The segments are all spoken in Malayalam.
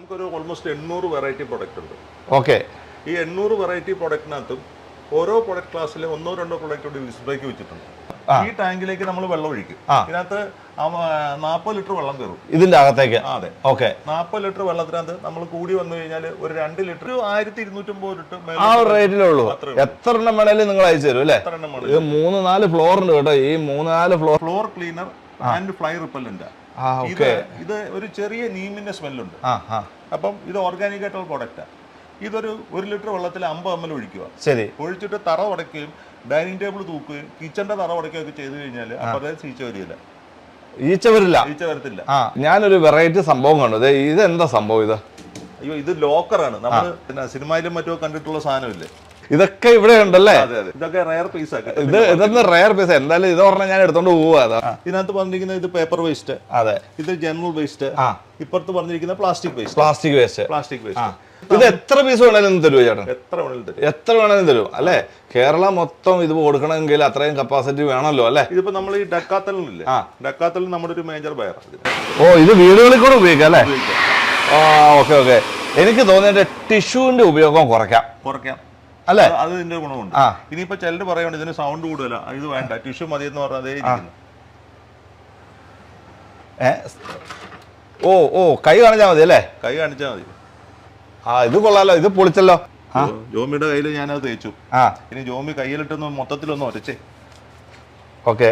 നമുക്കൊരു ഓൾമോസ്റ്റ് എണ്ണൂറ് വെറൈറ്റി പ്രൊഡക്റ്റ് ഉണ്ട്. ഓക്കെ ഈ എണ്ണൂറ് വെറൈറ്റി പ്രൊഡക്റ്റിനകത്തും ഓരോ പ്രൊഡക്റ്റ് ക്ലാസ്സിലെ ഒന്നോ രണ്ടോ പ്രൊഡക്റ്റ് ഡിസ്പ്ലേക്ക് വെച്ചിട്ടുണ്ട്. ഈ ടാങ്കിലേക്ക് നമ്മൾ വെള്ളം ഒഴിക്കും. ഇതിനകത്ത് നാൽപ്പത് ലിറ്റർ വെള്ളം കയറും. ഇതിന്റെ അകത്തേക്ക്? അതെ. ഓക്കെ നാൽപ്പത് ലിറ്റർ വെള്ളത്തിനകത്ത് നമ്മൾ കൂടി വന്നു കഴിഞ്ഞാൽ ഒരു രണ്ട് ലിറ്റർ ആയിരത്തി ഇരുന്നൂറ്റമ്പത് ലിറ്റർ ആ ഒരു റേറ്റിലേ ഉള്ളൂ. എത്ര എണ്ണം വേണേലും നിങ്ങൾ അയച്ചു തരും അല്ലേ? ഇത് മൂന്ന് നാല് ഫ്ലോർ ഉണ്ട് കേട്ടോ. ഈ മൂന്ന് നാല് floor floor cleaner and fly repellent ഇത് ഇത് ഒരു ചെറിയ നീമിന്റെ സ്മെല്ലുണ്ട്. അപ്പം ഇത് ഓർഗാനിക് ആയിട്ടുള്ള പ്രോഡക്റ്റാണ് ഇതൊരു ഒരു ലിറ്റർ വെള്ളത്തിൽ അമ്പത് എം എൽ ഒഴിക്കുക. ശരി. ഒഴിച്ചിട്ട് തറ ഉടയ്ക്കുകയും ഡൈനിങ് ടേബിൾ തൂക്കുകയും കിച്ചന്റെ തറ ഉടയ്ക്കുകയൊക്കെ ചെയ്തു കഴിഞ്ഞാൽ അപ്പോഴേ ചീച്ച വരില്ല. ഈച്ച വരില്ല? ഈച്ച വരത്തില്ല. ആ ഞാനൊരു വെറൈറ്റി സംഭവം കണ്ടു. ഇത് എന്താ സംഭവം ഇത്? അയ്യോ ഇത് ലോക്കറാണ് നമ്മൾ പിന്നെ സിനിമയിലും മറ്റോ കണ്ടിട്ടുള്ള സാധനമില്ലേ? ഇതൊക്കെ ഇവിടെ ഉണ്ടല്ലേ? ഇതൊക്കെ റയർ പീസ് ഇത് ഇതൊന്ന് റയർ പീസ് എന്തായാലും ഇത് പറഞ്ഞാൽ ഞാൻ എടുത്തോണ്ട് പോവാ ഇതിനകത്ത് പറഞ്ഞിരിക്കുന്ന ഇത് പേപ്പർ വേസ്റ്റ് അതെ. ഇത് ജനറൽ വേസ്റ്റ് ആ. ഇപ്പുറത്ത് പറഞ്ഞിരിക്കുന്ന plastic waste plastic waste plastic waste ഇത് എത്ര പീസ് വേണേലും തരുമോ ചേട്ടൻ? എത്ര വേണേലും തരും. എത്ര വേണേലും തരും അല്ലെ? കേരളം മൊത്തം ഇത് കൊടുക്കണമെങ്കിൽ അത്രയും കപ്പാസിറ്റി വേണമല്ലോ അല്ലെ? ഇതിപ്പോ നമ്മൾ ഈ ഡക്കാത്തലില്ലേ ആ. ഡക്കാത്തലിൽ നമ്മുടെ ഒരു മേജർ ബയർ ഓ ഇത് വീടുകളിൽ കൂടെ ഉപയോഗിക്കാം അല്ലേ? ആ ഓക്കെ ഓക്കെ. എനിക്ക് തോന്നിയത് ടിഷ്യൂവിന്റെ ഉപയോഗം കുറയ്ക്കാം. കുറയ്ക്കാം. അല്ലേ? അത് ഇതിന്റെ ഗുണമുണ്ട്. ഇനിയിപ്പോ ചിലർ പറയുന്നുണ്ട് ഇതിന് സൗണ്ട് കൂടുതല. ഇത് വേണ്ട ടിഷ്യൂ മതി എന്ന് പറഞ്ഞാൽ ഓ ഓ കൈ കാണിച്ചാൽ മതി അല്ലേ? കൈ കാണിച്ചാൽ മതി. ആ ഇത് കൊള്ളാലോ ഇത് പൊളിച്ചല്ലോ. ജോമിയുടെ കയ്യിൽ ഞാനത് തേച്ചു. ആ. ഇനി ജോമി കയ്യിലിട്ടൊന്ന് മൊത്തത്തിലൊന്ന് ഒരച്ചേ. ഓക്കെ.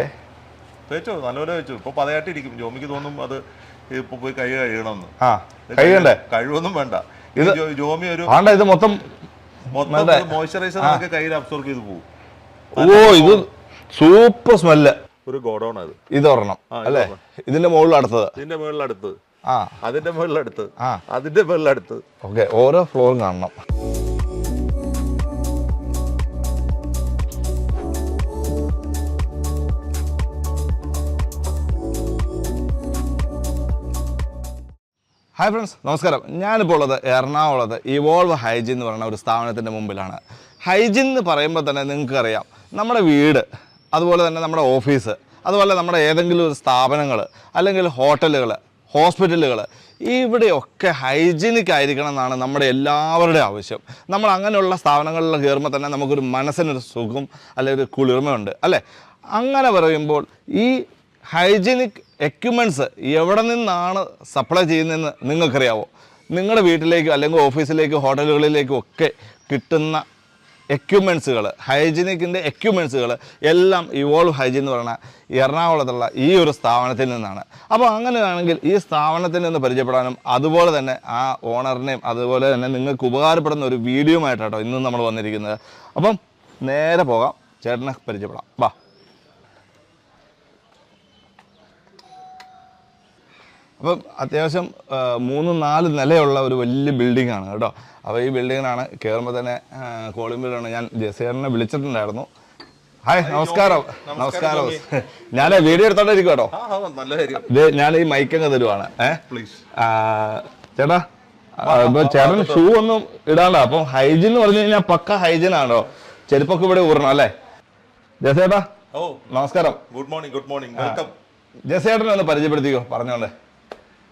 തേച്ചോ? നല്ലപോലെ വെച്ചു ഇപ്പൊ പതയായിട്ട് ഇരിക്കും. ജോമിക്ക് തോന്നും അത് ഇപ്പൊ പോയി കൈ കഴുകണമെന്ന് ആ. കഴിയണ്ടേ കഴിവൊന്നും വേണ്ട. ഇത് ജോമി ഒരു ഇത് മൊത്തം മൊത്തം മോയ്സ്ചറൈസർ നമുക്ക് കയ്യിൽ അബ്സോർബ് ചെയ്ത് പോകും ഓ ഇത് സൂപ്പർ സ്മെല്ല് ഒരു ഗോഡൗൺ അത്. ഇത് ഒരെണ്ണം അല്ലേ? ഇതിന്റെ മുകളിൽ അടുത്തത്. ഇതിന്റെ മുകളിൽ അടുത്ത്. ആ. അതിന്റെ മുകളിൽ അടുത്ത്. ആ. അതിന്റെ മുകളിൽ അടുത്ത്. ഓക്കെ ഓരോ ഫ്ലോറും കാണണം. ഹായ് ഫ്രണ്ട്സ് നമസ്കാരം. ഞാനിപ്പോൾ ഉള്ളത് എറണാകുളത്ത്. ഇവോൾവ് ഹൈജിൻ എന്ന് പറയുന്ന ഒരു സ്ഥാപനത്തിന്റെ മുമ്പിലാണ്. ഹൈജിൻ എന്ന് പറയുമ്പോൾ തന്നെ നിങ്ങൾക്കറിയാം നമ്മുടെ വീട് അതുപോലെ തന്നെ നമ്മുടെ ഓഫീസ് അതുപോലെ നമ്മുടെ ഏതെങ്കിലും ഒരു സ്ഥാപനങ്ങൾ അല്ലെങ്കിൽ ഹോട്ടലുകൾ ഹോസ്പിറ്റലുകൾ ഇവിടെയൊക്കെ ഹൈജീനിക് ആയിരിക്കണം എന്നാണ് നമ്മുടെ എല്ലാവരുടെയും ആവശ്യം. നമ്മൾ അങ്ങനെയുള്ള സ്ഥാപനങ്ങളിൽ കയറുമ്പോൾ തന്നെ നമുക്കൊരു മനസ്സിനൊരു സുഖം അല്ലെങ്കിൽ ഒരു കുളിർമയുണ്ട് അല്ലേ? അങ്ങനെ പറയുമ്പോൾ ഈ ഹൈജീനിക് എക്യുപ്മെന്റ്സ് എവിടെ നിന്നാണ് സപ്ലൈ ചെയ്യുന്നതെന്ന് നിങ്ങൾക്കറിയാവോ? നിങ്ങളുടെ വീട്ടിലേക്കോ അല്ലെങ്കിൽ ഓഫീസിലേക്കോ ഹോട്ടലുകളിലേക്കോ ഒക്കെ കിട്ടുന്ന എക്യുപ്മെൻസുകൾ ഹൈജീനിക്കിന്റെ എക്യുപ്മെൻസുകൾ എല്ലാം ഇവോൾവ് ഹൈജീൻ എന്ന് പറയുന്ന എറണാകുളത്തുള്ള ഈ ഒരു സ്ഥാപനത്തിൽ നിന്നാണ്. അപ്പോൾ അങ്ങനെയാണെങ്കിൽ ഈ സ്ഥാപനത്തിൽ നിന്ന് പരിചയപ്പെടാനും അതുപോലെ തന്നെ ആ ഓണറിനെയും അതുപോലെ തന്നെ നിങ്ങൾക്ക് ഉപകാരപ്പെടുന്ന ഒരു വീഡിയോ ആയിട്ടാട്ടോ ഇന്ന് നമ്മൾ വന്നിരിക്കുന്നത്. അപ്പം നേരെ പോകാം. ചേട്ടനെ പരിചയപ്പെടാം. വാ. അപ്പം അത്യാവശ്യം മൂന്ന് നാല് നിലയുള്ള ഒരു വലിയ ബിൽഡിംഗ് ആണ് കേട്ടോ. അപ്പോൾ ഈ ബിൽഡിങ്ങിനാണ് കയറുമ്പോൾ തന്നെ കോളിംബിലാണ് ഞാൻ ജസേറിനെ വിളിച്ചിട്ടുണ്ടായിരുന്നു. ഹായ് നമസ്കാരം. നമസ്കാരം ഞാൻ വീഡിയോ എടുത്തോണ്ടിരിക്കും കേട്ടോ. ഇത് ഞാൻ ഈ മൈക്കങ്ങ് തരുവാണ്. പ്ലീസ് ചേട്ടാ ഇപ്പൊ ചേട്ടൻ ഷൂ ഒന്നും ഇടാണ്ടോ. അപ്പം ഹൈജീൻ എന്ന് പറഞ്ഞു കഴിഞ്ഞാൽ പക്ക ഹൈജീൻ ആണോ ചെരുപ്പൊക്കെ ഇവിടെ ഊറണം അല്ലേ? ജസേട്ടാ ഓ. നമസ്കാരം. Good morning good morning welcome ജസേട്ടനെ ഒന്ന് പരിചയപ്പെടുത്തിക്കോ പറഞ്ഞോണ്ട്.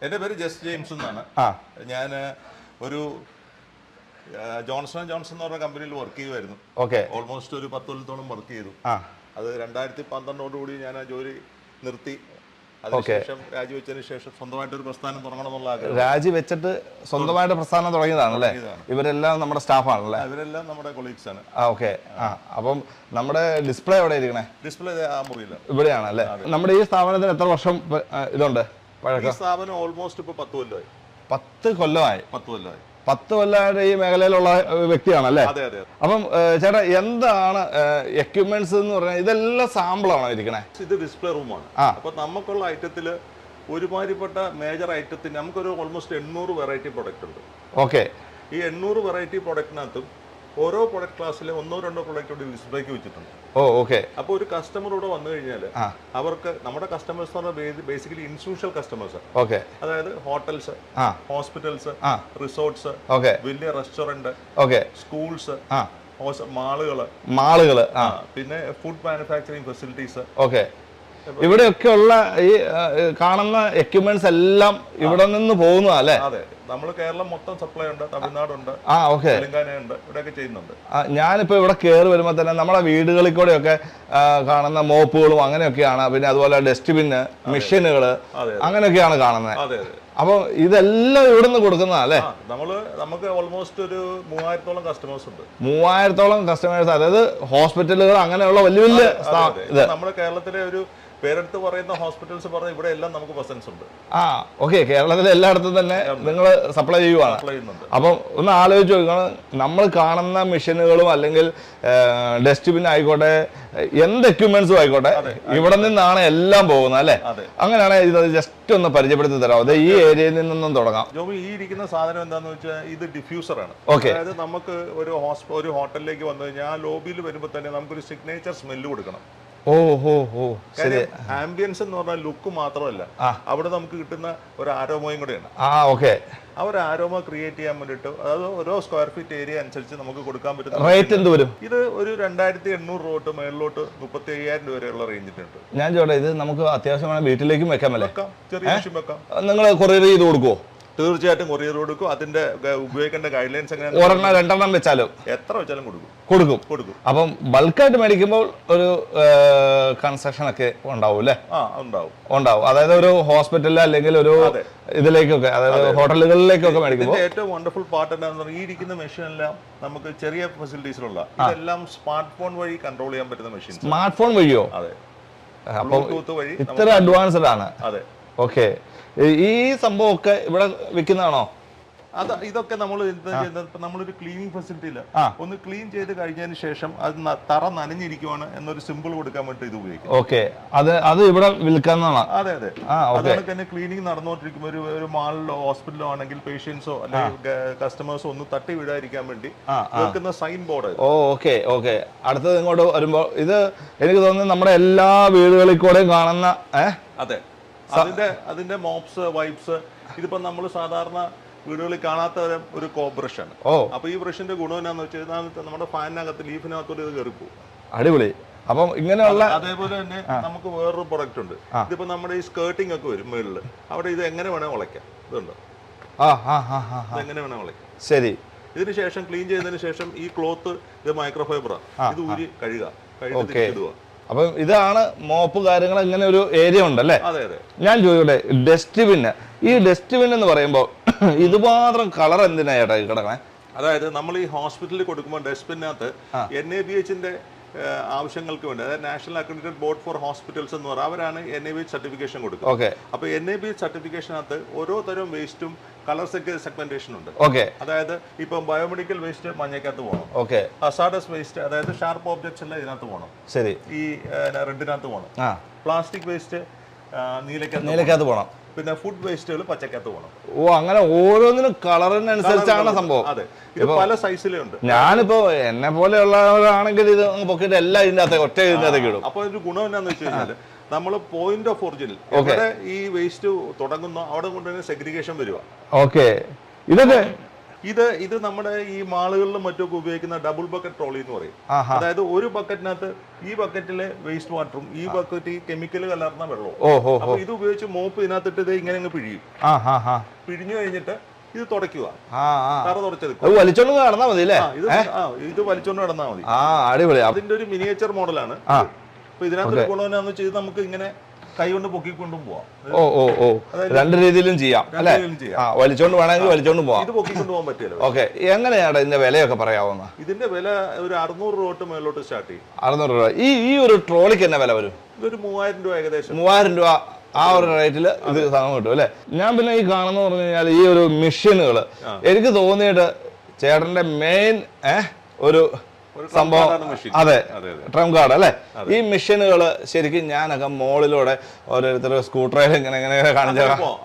എന്റെ പേര് ജസ്റ്റ് ജെയിംസ് എന്നാണ്. ഞാൻ ഒരു ജോൺസൺ ജോൺസൺ എന്ന് പറഞ്ഞ കമ്പനിയിൽ വർക്ക് ചെയ്യുമായിരുന്നു ഓക്കെ ഓൾമോസ്റ്റ് ഒരു പത്ത് കൊല്ലത്തോളം വർക്ക് ചെയ്തു. ആ. അത് രണ്ടായിരത്തി പന്ത്രണ്ടോടുകൂടി ഞാൻ ആ ജോലി നിർത്തി. അതിനുശേഷം രാജിവെച്ചതിന് ശേഷം സ്വന്തമായിട്ട് ഒരു പ്രസ്ഥാനം തുടങ്ങണം എന്നുള്ള ആഗ്രഹം രാജിവെച്ചിട്ട് സ്വന്തമായിട്ട് പ്രസ്ഥാനം തുടങ്ങിയതാണല്ലേ? തുടങ്ങിയതാണ്. ഇവരെല്ലാം നമ്മുടെ സ്റ്റാഫാണല്ലേ? ഇവരെല്ലാം നമ്മുടെ കൊളീഗ്സ് ആണ്. ആ ഓക്കെ ആ അപ്പം നമ്മുടെ ഡിസ്പ്ലേ എവിടെ ഇരിക്കണേ? ഡിസ്പ്ലേ ആ മുറിയില്ല ഇവിടെയാണല്ലേ? നമ്മുടെ ഈ സ്ഥാപനത്തിന് എത്ര വർഷം ഇതുണ്ട്? ഈ സ്ഥാപനം ഓൾമോസ്റ്റ് ഇപ്പൊ പത്ത് കൊല്ലമായി. പത്ത് കൊല്ലമായി. പത്ത് കൊല്ലമായി. പത്ത് കൊല്ലമായിട്ട് ഈ മേഖലയിലുള്ള വ്യക്തിയാണല്ലേ? അപ്പം ചേട്ടാ എന്താണ് എക്യുപ്മെന്റ്സ് എന്ന് പറഞ്ഞാൽ ഇതെല്ലാം സാമ്പിളാണോ ഇരിക്കണേ? ഇത് ഡിസ്പ്ലേ റൂമാണ്. അപ്പൊ നമുക്കുള്ള ഐറ്റത്തിൽ ഒരുമാതിരിപ്പെട്ട മേജർ ഐറ്റത്തിന് നമുക്കൊരു ഓൾമോസ്റ്റ് എണ്ണൂറ് വെറൈറ്റി പ്രൊഡക്റ്റ് ഉണ്ട്. ഓക്കെ ഈ എണ്ണൂറ് വെറൈറ്റി പ്രൊഡക്റ്റിനകത്തും ഓരോ പ്രൊഡക്റ്റ് ക്ലാസ്സിലെ ഒന്നോ രണ്ടോ പ്രൊഡക്റ്റ് ഡിസ്പ്ലേക്ക് വെച്ചിട്ടുണ്ട്. ഓ ഓക്കെ അപ്പോൾ ഒരു കസ്റ്റമർ ഇവിടെ വന്നു കഴിഞ്ഞാൽ അവർക്ക് നമ്മുടെ കസ്റ്റമേഴ്സ് എന്ന് പറഞ്ഞാൽ ബേസിക്കലി ഇൻസ്റ്റിറ്റ്യൂഷണൽ കസ്റ്റമേഴ്സ് ഓക്കെ അതായത് ഹോട്ടൽസ് ഹോസ്പിറ്റൽസ് റിസോർട്ട്സ് ഓക്കെ വലിയ റെസ്റ്റോറന്റ് ഓക്കെ സ്കൂൾസ് മാളുകൾ മാളുകൾ പിന്നെ ഫുഡ് മാനുഫാക്ചറിങ് ഫെസിലിറ്റീസ് ഓക്കെ ഇവിടെയൊക്കെ ഉള്ള ഈ കാണുന്ന എക്യുപ്മെന്റ്സ് എല്ലാം ഇവിടെ നിന്ന് പോകുന്നതാ അല്ലേ? അതെ. നമ്മൾ കേരളം മൊത്തം സപ്ലൈ ഉണ്ട് തമിഴ്നാടുണ്ട് ആ ഓക്കെ. തെലങ്കാനയുണ്ട് ഇവിടെയൊക്കെ ചെയ്യുന്നുണ്ട്. ഞാനിപ്പോ ഇവിടെ കയറി വരുമ്പോൾ തന്നെ നമ്മുടെ വീടുകളിൽ കൂടെയൊക്കെ ഒക്കെ കാണുന്ന മോപ്പുകളും അങ്ങനെയൊക്കെയാണ്. പിന്നെ അതുപോലെ ഡസ്റ്റ്ബിന്ന് മെഷീനുകൾ അതെ. അങ്ങനെയൊക്കെയാണ് കാണുന്നത് അതെ അതെ. അപ്പോൾ ഇതെല്ലാം ഇവിടെ നിന്ന് കൊടുക്കുന്നതാ അല്ലേ? നമ്മൾ നമ്മൾ നമുക്ക് ഓൾമോസ്റ്റ് ഒരു മൂവായിരത്തോളം കസ്റ്റമേഴ്സ് ഉണ്ട്. മൂവായിരത്തോളം കസ്റ്റമേഴ്സ് അതായത് ഹോസ്പിറ്റലുകൾ അങ്ങനെയുള്ള വലിയ വലിയ നമ്മുടെ കേരളത്തിലെ ഒരു പേരെടുത്ത് പറയുന്ന ഹോസ്പിറ്റൽസ് പറഞ്ഞ ഇവിടെ എല്ലാം നമുക്ക് പ്രസൻസ് ഉണ്ട്. ആ ഓക്കെ കേരളത്തിലെ എല്ലായിടത്തും തന്നെ നിങ്ങൾ സപ്ലൈ ചെയ്യുവാണ്. അപ്പം ഒന്ന് ആലോചിച്ച് നോക്കണം നമ്മൾ കാണുന്ന മെഷീനുകളും അല്ലെങ്കിൽ ഡസ്റ്റ്ബിൻ ആയിക്കോട്ടെ എന്ത് എക്യുപ്മെന്റ്സും ആയിക്കോട്ടെ ഇവിടെ നിന്നാണ് എല്ലാം പോകുന്നത് അല്ലേ? അങ്ങനെയാണെങ്കിൽ ഇത് ജസ്റ്റ് ഒന്ന് പരിചയപ്പെടുത്തി തരാം. അതെ ഈ ഏരിയയിൽ നിന്നൊന്നും തുടങ്ങാം. ജോബി ഈ ഇരിക്കുന്ന സാധനം എന്താണെന്ന് വെച്ചാൽ ഇത് ഡിഫ്യൂസർ ആണ്. അതായത് നമുക്ക് ഒരു ഒരു ഹോട്ടലിലേക്ക് വന്നു കഴിഞ്ഞാൽ ആ ലോബിയിൽ വരുമ്പോൾ തന്നെ നമുക്കൊരു സിഗ്നേച്ചർ സ്മെല്ല് കൊടുക്കണം. ഓ ഹോ ഹോ. ശരി. ആംബിയൻസ് എന്ന് പറഞ്ഞാൽ ലുക്ക് മാത്രമല്ല. അവിടെ നമുക്ക് കിട്ടുന്ന ഒരു ആരോമയും കൂടെയാണ്. ആ ഓക്കെ. ആ ഒരു ആരോമ ക്രിയേറ്റ് ചെയ്യാൻ വേണ്ടിയിട്ട് അതായത് ഓരോ സ്ക്വയർ ഫീറ്റ് ഏരിയ അനുസരിച്ച് നമുക്ക് കൊടുക്കാൻ പറ്റുന്ന റേറ്റ് എന്ത് വരും ഇത് ഒരു രണ്ടായിരത്തി എണ്ണൂറ് രൂപ തൊട്ട് മേളിലോട്ട് മുപ്പത്തി അയ്യായിരം രൂപ വരെയുള്ള റേഞ്ചിട്ടുണ്ട് ഞാൻ ചോട്ടെ ഇത് നമുക്ക് അത്യാവശ്യമാണ് വീട്ടിലേക്കും വെക്കാമല്ലേ വെക്കാം. ചെറിയ വെക്കാം. നിങ്ങൾ കൊറിയർ ചെയ്ത് കൊടുക്കുമോ തീർച്ചയായിട്ടും കൊറിയർ കൊടുക്കും. അതിന്റെ ഉപയോഗിക്കേണ്ട ഗൈഡ് ലൈൻസ് എങ്ങനെയാണ് ഒരെണ്ണം രണ്ടെണ്ണം വെച്ചാലും എത്ര വെച്ചാലും കൊടുക്കും. കൊടുക്കും. കൊടുക്കും. അപ്പം ബൾക്കായിട്ട് മേടിക്കുമ്പോൾ ഒരു കൺസ്ട്രക്ഷൻ ഒക്കെ ഉണ്ടാവും അല്ലേ? ഉണ്ടാവും. ഉണ്ടാവും. അതായത് ഒരു ഹോസ്പിറ്റലിൽ അല്ലെങ്കിൽ ഒരു. ഇതിലേക്കൊക്കെ അതായത് ഹോട്ടലുകളിലേക്കൊക്കെ മേടിക്കുമ്പോൾ ഏറ്റവും വണ്ടർഫുൾ പാർട്ട് എന്താണെന്ന് പറഞ്ഞാൽ ഈ ഇരിക്കുന്ന മെഷീൻ എല്ലാം നമുക്ക് ചെറിയ ഫെസിലിറ്റീസിലുള്ള ഇതെല്ലാം സ്മാർട്ട് ഫോൺ വഴി കൺട്രോൾ ചെയ്യാൻ പറ്റുന്ന മെഷീൻ സ്മാർട്ട് ഫോൺ വഴിയോ? അതെ. അപ്പം ഇത്ര അഡ്വാൻസ്ഡ് ആണ്. അതെ. ഓക്കെ ഈ സംഭവമൊക്കെ ഇവിടെ വെക്കുന്നതാണോ? അത് ഇതൊക്കെ നമ്മൾ നമ്മളൊരു ക്ലീനിങ് ഫെസിലിറ്റി ഇല്ല. ഒന്ന് ക്ലീൻ ചെയ്ത് കഴിഞ്ഞതിന് ശേഷം അത് തറ നനഞ്ഞിരിക്കുവാണ് എന്നൊരു സിമ്പിൾ കൊടുക്കാൻ വേണ്ടി ഇത് ഉപയോഗിക്കും ഓക്കെ. അത് അത് ഇവിടെ വിൽക്കാന്നാണ് അതെ അതെ. അതുകൊണ്ട് തന്നെ ക്ലീനിങ് നടന്നുകൊണ്ടിരിക്കുമ്പോൾ ഒരു ഒരു മാളിലോ ഹോസ്പിറ്റലോ ആണെങ്കിൽ പേഷ്യൻസോ അല്ലെങ്കിൽ കസ്റ്റമേഴ്സോ ഒന്ന് തട്ടി വീഴാതിരിക്കാൻ വേണ്ടി വെക്കുന്ന സൈൻ ബോർഡ് ഓ ഓക്കെ ഓക്കെ. അടുത്തത് ഇങ്ങോട്ട് വരുമ്പോൾ ഇത് എനിക്ക് തോന്നുന്നു നമ്മുടെ എല്ലാ വീടുകളിൽ കൂടെയും കാണുന്ന ഏഹ് അതെ. അതിന്റെ അതിന്റെ മോപ്സ് വൈപ്സ് ഇതിപ്പോ നമ്മൾ സാധാരണ വീടുകളിൽ കാണാത്ത ഒരു- കോ ബ്രഷാണ്. അപ്പൊ ഈ ബ്രഷിന്റെ ഗുണം എന്നാന്ന് വെച്ചാൽ നമ്മുടെ ഫാനിനകത്ത് ലീഫിനകത്തോട് ഇത് കയറി പോകും. അടിപൊളി. അപ്പം ഇങ്ങനെയുള്ള അതേപോലെ തന്നെ നമുക്ക് വേറൊരു പ്രൊഡക്റ്റ് ഉണ്ട്. ഇതിപ്പോ നമ്മുടെ ഈ സ്കേർട്ടിംഗ് ഒക്കെ വരും മുകളിൽ അവിടെ ഇത് എങ്ങനെ വേണേ ഉളയ്ക്കാം ഇതുണ്ടോ? എങ്ങനെ വേണേ ഉളയ്ക്കാം ശരി. ഇതിന് ശേഷം ക്ലീൻ ചെയ്തതിന് ശേഷം ഈ ക്ലോത്ത് ഇത് മൈക്രോഫൈബറാണ് ഇത് ഊരി കഴുകി. ഓക്കെ. ഇടുക അപ്പം ഇതാണ് മോപ്പ് കാര്യങ്ങൾ ഇങ്ങനെ ഒരു ഏരിയ ഉണ്ടല്ലേ? ഞാൻ ചോദിക്കട്ടെ ഡസ്റ്റ്ബിൻ ഈ ഡസ്റ്റ്ബിൻ എന്ന് പറയുമ്പോൾ ഇതുമാത്രം കളർ എന്തിനാ ചേട്ടാ കിടക്കണേ? അതായത് നമ്മൾ ഈ ഹോസ്പിറ്റലിൽ കൊടുക്കുമ്പോൾ ഡസ്റ്റ്ബിനകത്ത് എൻ എ ബി എച്ചിന്റെ ആവശ്യങ്ങൾക്ക് വേണ്ടി. അതായത് national accredited board for hospitals എന്ന് പറയുക അവരാണ് എൻ എ ബി സർട്ടിഫിക്കേഷൻ കൊടുക്കുക ഓക്കെ അപ്പോൾ എൻ എ ബി സർട്ടിഫിക്കേഷനകത്ത് ഓരോ തരം വേസ്റ്റും കളർ സെഗ്മെന്റേഷൻ ഉണ്ട്. ഓക്കെ അതായത് ഇപ്പം ബയോമെഡിക്കൽ വേസ്റ്റ് മഞ്ഞക്കകത്ത് പോകണം ഓക്കെ അസാഡസ് വേസ്റ്റ് അതായത് ഷാർപ്പ് ഓബ്ജക്ട്സ് എല്ലാം ഇതിനകത്ത് പോകണം ശരി. ഈ റെഡിനകത്ത് പോകണം പ്ലാസ്റ്റിക് വേസ്റ്റ് നീലക്കകത്ത് നീലക്കകത്ത് പോകണം പിന്നെ ഫുഡ് വേസ്റ്റുകൾ പച്ചക്കകത്ത് പോകണം. ഓ അങ്ങനെ ഓരോന്നിനും കളറിനനുസരിച്ചാണ് സംഭവം. അതെ. ഇത് പല സൈസിലേ ഉണ്ട്. ഞാനിപ്പോ എന്നെ പോലെയുള്ളവരാണെങ്കിൽ ഇത് പൊക്കിട്ട് എല്ലാം ഇതിന്റെ അകത്ത് ഒറ്റ ഇതിന്റെ അകത്തേക്ക് ഇടും. അപ്പൊ ഒരു ഗുണം എന്നാന്ന് വെച്ച് കഴിഞ്ഞാൽ നമ്മൾ പോയിന്റ് ഓഫ് ഒറിജിനൽ എവിടെ ഈ വേസ്റ്റ് തുടങ്ങുന്നു അവിടെ കൊണ്ടുതന്നെ സെഗ്രിഗേഷൻ വരിക ഓക്കെ ഇതൊക്കെ ഇത് ഇത് നമ്മുടെ ഈ മാളുകളിലും മറ്റൊക്കെ ഉപയോഗിക്കുന്ന ഡബിൾ ബക്കറ്റ് ട്രോളി എന്ന് പറയും. അതായത് ഒരു ബക്കറ്റിനകത്ത് ഈ ബക്കറ്റിലെ വേസ്റ്റ് വാട്ടറും ഈ ബക്കറ്റ് ഈ കെമിക്കൽ കലർന്ന വെള്ളവും. അപ്പൊ ഇത് ഉപയോഗിച്ച് മോപ്പ് ഇതിനകത്തിട്ട് ഇത് ഇങ്ങനെ അങ്ങ് പിഴിയും. പിഴിഞ്ഞു കഴിഞ്ഞിട്ട് ഇത് തുടയ്ക്കുക. തറ തുടച്ചെടുക്കുക. വലിച്ചോണ്ട് നടന്നാ മതി അല്ലേ? ഇത് വലിച്ചോണ്ട് നടന്നാ മതി. അതിന്റെ ഒരു മിനിയേച്ചർ മോഡലാണ് അപ്പൊ ഇതിനകത്ത് ഗുണം എന്നാന്ന് വെച്ചാൽ നമുക്ക് ഇങ്ങനെ കൈ കൊണ്ട് പൊക്കിക്കൊണ്ടും പോവാം. ഓ ഓ ഓ. രണ്ട് രീതിയിലും ചെയ്യാം അല്ലേ? ആ വലിച്ചോണ്ട് വേണമെങ്കിൽ വലിച്ചോണ്ട് പോവാം. ഇത് പൊക്കിക്കൊണ്ട് പോകാൻ പറ്റില്ല ഓക്കെ എങ്ങനെയാണ് ഇതിന്റെ വിലയൊക്കെ പറയാവുന്ന? ഇതിന്റെ വില ഒരു അറുന്നൂറ് രൂപ തൊട്ട് മേലോട്ട് സ്റ്റാർട്ട് ചെയ്യും. അറുന്നൂറ് രൂപ. ഈ ഈ ഒരു ട്രോളിക്ക് എന്നെ വില വരും? ഇതൊരു മൂവായിരം രൂപ ഏകദേശം. മൂവായിരം രൂപ ആ ഒരു റേറ്റിൽ ഇത് സാധനം കിട്ടും അല്ലേ? ഞാൻ പിന്നെ ഈ കാണുന്ന പറഞ്ഞു കഴിഞ്ഞാൽ ഈ ഒരു മെഷീനുകൾ എനിക്ക് തോന്നിയിട്ട് ചേട്ടന്റെ മെയിൻ ഏഹ് ഒരു സംഭവം. അതെ ട്രം കാർഡ് അല്ലേ? ഈ മെഷീനുകൾ ശരിക്കും ഞാനൊക്കെ മോളിലൂടെ ഓരോരുത്തർ സ്കൂട്ടറിൽ ഇങ്ങനെ ഇങ്ങനെ കാണിച്ച